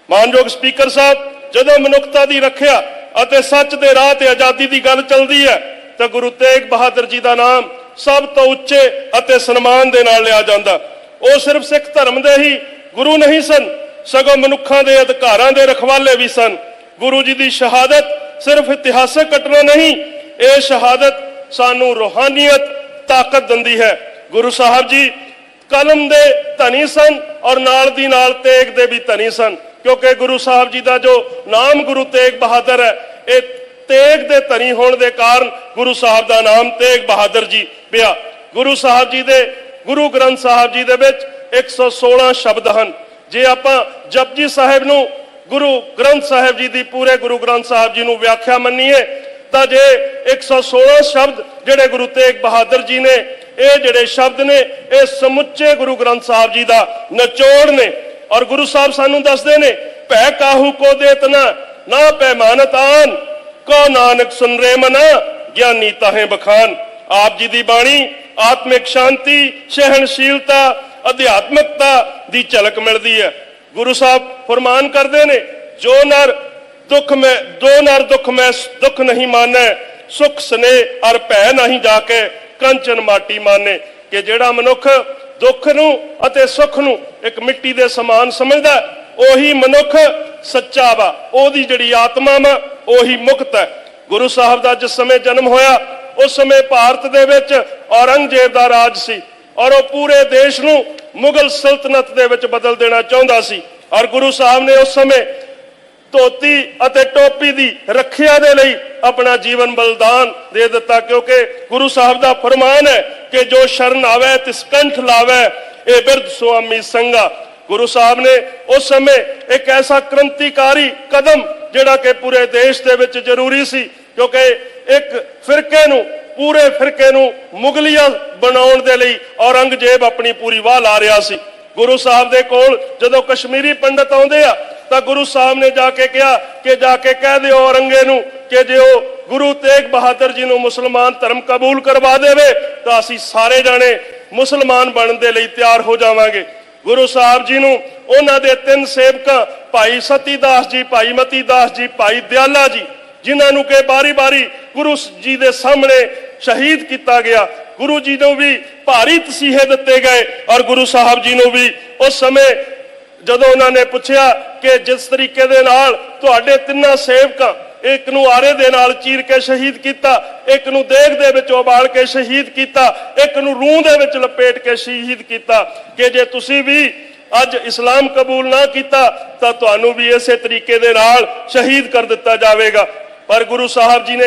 ਮਾਨਯੋਗ ਸਪੀਕਰ ਸਾਹਿਬ, ਜਦੋਂ ਮਨੁੱਖਤਾ ਦੀ ਰੱਖਿਆ ਅਤੇ ਸੱਚ ਦੇ ਰਾਹ ਤੇ ਆਜ਼ਾਦੀ ਦੀ ਗੱਲ ਚੱਲਦੀ ਹੈ, ਤਾਂ ਗੁਰੂ ਤੇਗ ਬਹਾਦਰ ਜੀ ਦਾ ਨਾਮ ਸਭ ਤੋਂ ਉੱਚੇ ਅਤੇ ਸਨਮਾਨ ਦੇ ਨਾਲ ਲਿਆ ਜਾਂਦਾ। ਉਹ ਸਿਰਫ ਸਿੱਖ ਧਰਮ ਦੇ ਹੀ ਗੁਰੂ ਨਹੀਂ ਸਨ ਸਗੋਂ ਮਨੁੱਖਾਂ ਦੇ ਅਧਿਕਾਰਾਂ ਦੇ ਰਖਵਾਲੇ ਵੀ ਸਨ। ਗੁਰੂ ਜੀ ਦੀ ਸ਼ਹਾਦਤ ਸਿਰਫ ਇਤਿਹਾਸਕ ਘਟਨਾ ਨਹੀਂ, ਇਹ ਸ਼ਹਾਦਤ ਸਾਨੂੰ ਰੋਹਾਨੀਅਤ, ਤਾਕਤ ਦਿੰਦੀ ਹੈ। ਗੁਰੂ ਸਾਹਿਬ ਜੀ ਕਲਮ ਦੇ ਧਨੀ ਸਨ ਔਰ ਨਾਲ ਦੀ ਨਾਲ ਤੇਗ ਦੇ ਵੀ ਧਨੀ ਸਨ, ਕਿਉਂਕਿ ਗੁਰੂ ਸਾਹਿਬ ਜੀ ਦਾ ਜੋ ਨਾਮ ਗੁਰੂ ਤੇਗ ਬਹਾਦਰ ਹੈ, ਇਹ ਤੇਗ ਦੇ ਧਨੀ ਹੋਣ ਦੇ ਕਾਰਨ ਗੁਰੂ ਸਾਹਿਬ ਦਾ ਨਾਮ ਤੇਗ ਬਹਾਦਰ ਜੀ ਪਿਆ। ਗੁਰੂ ਸਾਹਿਬ ਜੀ ਦੇ, ਗੁਰੂ ਗ੍ਰੰਥ ਸਾਹਿਬ ਜੀ ਦੇ ਵਿੱਚ 116 ਸ਼ਬਦ ਹਨ। ਜੇ ਆਪਾਂ ਜਪਜੀ ਸਾਹਿਬ ਨੂੰ ਗੁਰੂ ਗ੍ਰੰਥ ਸਾਹਿਬ ਜੀ ਦੀ ਪੂਰੇ ਗੁਰੂ ਗ੍ਰੰਥ ਸਾਹਿਬ ਜੀ ਨੂੰ ਵਿਆਖਿਆ ਮੰਨੀਏ, ਤਾਂ ਜੇ 116 ਸ਼ਬਦ ਜਿਹੜੇ ਗੁਰੂ ਤੇਗ ਬਹਾਦਰ ਜੀ ਨੇ, ਇਹ ਜਿਹੜੇ ਸ਼ਬਦ ਨੇ, ਇਹ ਸਮੁੱਚੇ ਗੁਰੂ ਗ੍ਰੰਥ ਸਾਹਿਬ ਜੀ ਦਾ ਨਿਚੋੜ ਨੇ। ਔਰ ਗੁਰੂ ਸਾਹਿਬ ਸਾਨੂੰ ਦੱਸਦੇ ਨੇ, ਭੈ ਕਾਹੂ ਕੋ ਦੇਤਨਾ, ਨਾ ਪੈਮਾਨਤ ਆਨ, ਕੋ ਨਾਨਕ ਸੁਨ ਰੇ ਮਨਾ, ਗਿਆਨੀ ਤਾਹੇ ਬਖਾਨ। ਆਪ ਜੀ ਦੀ ਬਾਣੀ, ਆਤਮਿਕ ਸ਼ਾਂਤੀ, ਸਹਿਣਸ਼ੀਲਤਾ ਅਧਿਆਤਮਿਕਤਾ ਦੀ ਝਲਕ ਮਿਲਦੀ ਹੈ। ਗੁਰੂ ਸਾਹਿਬ ਫਰਮਾਨ ਕਰਦੇ ਨੇ, ਜੋ ਨਰ ਦੁੱਖ ਮੈਂ, ਦੋ ਨਰ ਦੁੱਖ ਮੈਂ, ਦੁੱਖ ਨਹੀਂ ਮਾਨੈ, ਸੁਖ ਸਨੇ ਅਰ ਭੈ ਨਹੀਂ ਜਾ ਕੇ ਕੰਚਨ ਮਾਟੀ ਮਾਨੇ। ਕਿ ਜਿਹੜਾ ਮਨੁੱਖ ਦੁੱਖ ਨੂੰ ਅਤੇ ਸੁੱਖ ਨੂੰ ਇੱਕ ਮਿੱਟੀ ਦੇ ਸਮਾਨ ਸਮਝਦਾ ਉਹੀ ਮਨੁੱਖ ਸੱਚਾ ਵਾ। ਉਹਦੀ ਜਿਹੜੀ ਆਤਮਾ ਵਾ, ਉਹੀ ਮੁਕਤ ਹੈ। ਗੁਰੂ ਸਾਹਿਬ ਦਾ ਜਿਸ ਸਮੇਂ ਜਨਮ ਹੋਇਆ, ਉਸ ਸਮੇਂ ਭਾਰਤ ਦੇ ਵਿੱਚ ਔਰੰਗਜ਼ੇਬ ਦਾ ਰਾਜ ਸੀ। ਔਰ ਉਹ ਪੂਰੇ ਦੇਸ਼ ਨੂੰ ਮੁਗਲ ਸਲਤਨਤ ਦੇ ਵਿੱਚ ਬਦਲ ਦੇਣਾ ਚਾਹੁੰਦਾ ਸੀ। ਔਰ ਗੁਰੂ ਸਾਹਿਬ ਨੇ ਉਸ ਸਮੇਂ ਧੋਤੀ ਅਤੇ ਟੋਪੀ ਦੀ ਰੱਖਿਆ ਦੇ ਲਈ ਆਪਣਾ ਜੀਵਨ ਬਲਿਦਾਨ ਦੇ ਦਿੱਤਾ, ਕਿਉਂਕਿ ਗੁਰੂ ਸਾਹਿਬ ਦਾ ਫਰਮਾਨ ਹੈ ਕਿ ਜੋ ਸ਼ਰਨ ਆਵੇ, ਤਿਸ ਕੰਠ ਲਾਵੇ, ਇਹ ਬਿਰਧ ਸੁਆਮੀ ਸੰਗਾ ਗੁਰੂ ਸਾਹਿਬ ਨੇ ਉਸ ਸਮੇਂ ਇੱਕ ਐਸਾ ਕ੍ਰਾਂਤੀਕਾਰੀ ਕਦਮ ਜਿਹੜਾ ਕਿ ਪੂਰੇ ਦੇਸ਼ ਦੇ ਵਿੱਚ ਜ਼ਰੂਰੀ ਸੀ, ਕਿਉਂਕਿ ਇੱਕ ਫਿਰਕੇ ਨੂੰ ਪੂਰੇ ਫਿਰਕੇ ਨੂੰ ਮੁਗਲੀਆ ਬਣਾਉਣ ਦੇ ਲਈ ਔਰੰਗਜ਼ੇਬ ਆਪਣੀ ਪੂਰੀ ਵਾਹ ਲਾ ਰਿਹਾ ਸੀ। ਗੁਰੂ ਸਾਹਿਬ ਦੇ ਕੋਲ ਜਦੋਂ ਕਸ਼ਮੀਰੀ ਪੰਡਤ ਆਉਂਦੇ ਆ, ਤਾਂ ਗੁਰੂ ਸਾਹਿਬ ਨੇ ਜਾ ਕੇ ਕਿਹਾ ਕਿ ਜਾ ਕੇ ਕਹਿ ਦਿਓ ਔਰੰਗੇ ਨੂੰ ਕਿ ਜੇ ਉਹ ਗੁਰੂ ਤੇਗ ਬਹਾਦਰ ਜੀ ਨੂੰ ਮੁਸਲਮਾਨ ਧਰਮ ਕਬੂਲ ਕਰਵਾ ਦੇਵੇ, ਤਾਂ ਅਸੀਂ ਸਾਰੇ ਜਾਣੇ ਮੁਸਲਮਾਨ ਬਣਨ ਦੇ ਲਈ ਤਿਆਰ ਹੋ ਜਾਵਾਂਗੇ। ਗੁਰੂ ਸਾਹਿਬ ਜੀ ਨੂੰ ਉਹਨਾਂ ਦੇ ਤਿੰਨ ਸੇਵਕਾਂ, ਭਾਈ ਸਤੀ ਦਾਸ ਜੀ, ਭਾਈ ਮਤੀ ਦਾਸ ਜੀ, ਭਾਈ ਦਿਆਲਾ ਜੀ, ਜਿਨ੍ਹਾਂ ਨੂੰ ਕਿ ਬਾਰੀ-ਬਾਰੀ ਗੁਰੂ ਜੀ ਦੇ ਸਾਹਮਣੇ ਸ਼ਹੀਦ ਕੀਤਾ ਗਿਆ। ਗੁਰੂ ਜੀ ਨੂੰ ਵੀ ਭਾਰੀ ਤਸੀਹੇ ਦਿੱਤੇ ਗਏ ਔਰ ਗੁਰੂ ਸਾਹਿਬ ਜੀ ਨੂੰ ਵੀ। ਉਸ ਸਮੇਂ ਜਦੋਂ ਉਹਨਾਂ ਨੇ ਪੁੱਛਿਆ ਕਿ ਜਿਸ ਤਰੀਕੇ ਦੇ ਨਾਲ ਤੁਹਾਡੇ ਤਿੰਨਾਂ ਸੇਵਕਾਂ ਇੱਕ ਨੂੰ ਆਰੇ ਦੇ ਨਾਲ ਚੀਰ ਕੇ ਸ਼ਹੀਦ ਕੀਤਾ, ਇੱਕ ਨੂੰ ਦੇਗ ਦੇ ਵਿੱਚ ਉਬਾਲ ਕੇ ਸ਼ਹੀਦ ਕੀਤਾ, ਇੱਕ ਨੂੰ ਰੂਹ ਦੇ ਵਿੱਚ ਲਪੇਟ ਕੇ ਸ਼ਹੀਦ ਕੀਤਾ ਕਿ ਜੇ ਤੁਸੀਂ ਵੀ ਅੱਜ ਇਸਲਾਮ ਕਬੂਲ ਨਾ ਕੀਤਾ, ਤਾਂ ਤੁਹਾਨੂੰ ਵੀ ਇਸੇ ਤਰੀਕੇ ਦੇ ਨਾਲ ਸ਼ਹੀਦ ਕਰ ਦਿੱਤਾ ਜਾਵੇਗਾ। ਪਰ ਗੁਰੂ ਸਾਹਿਬ ਜੀ ਨੇ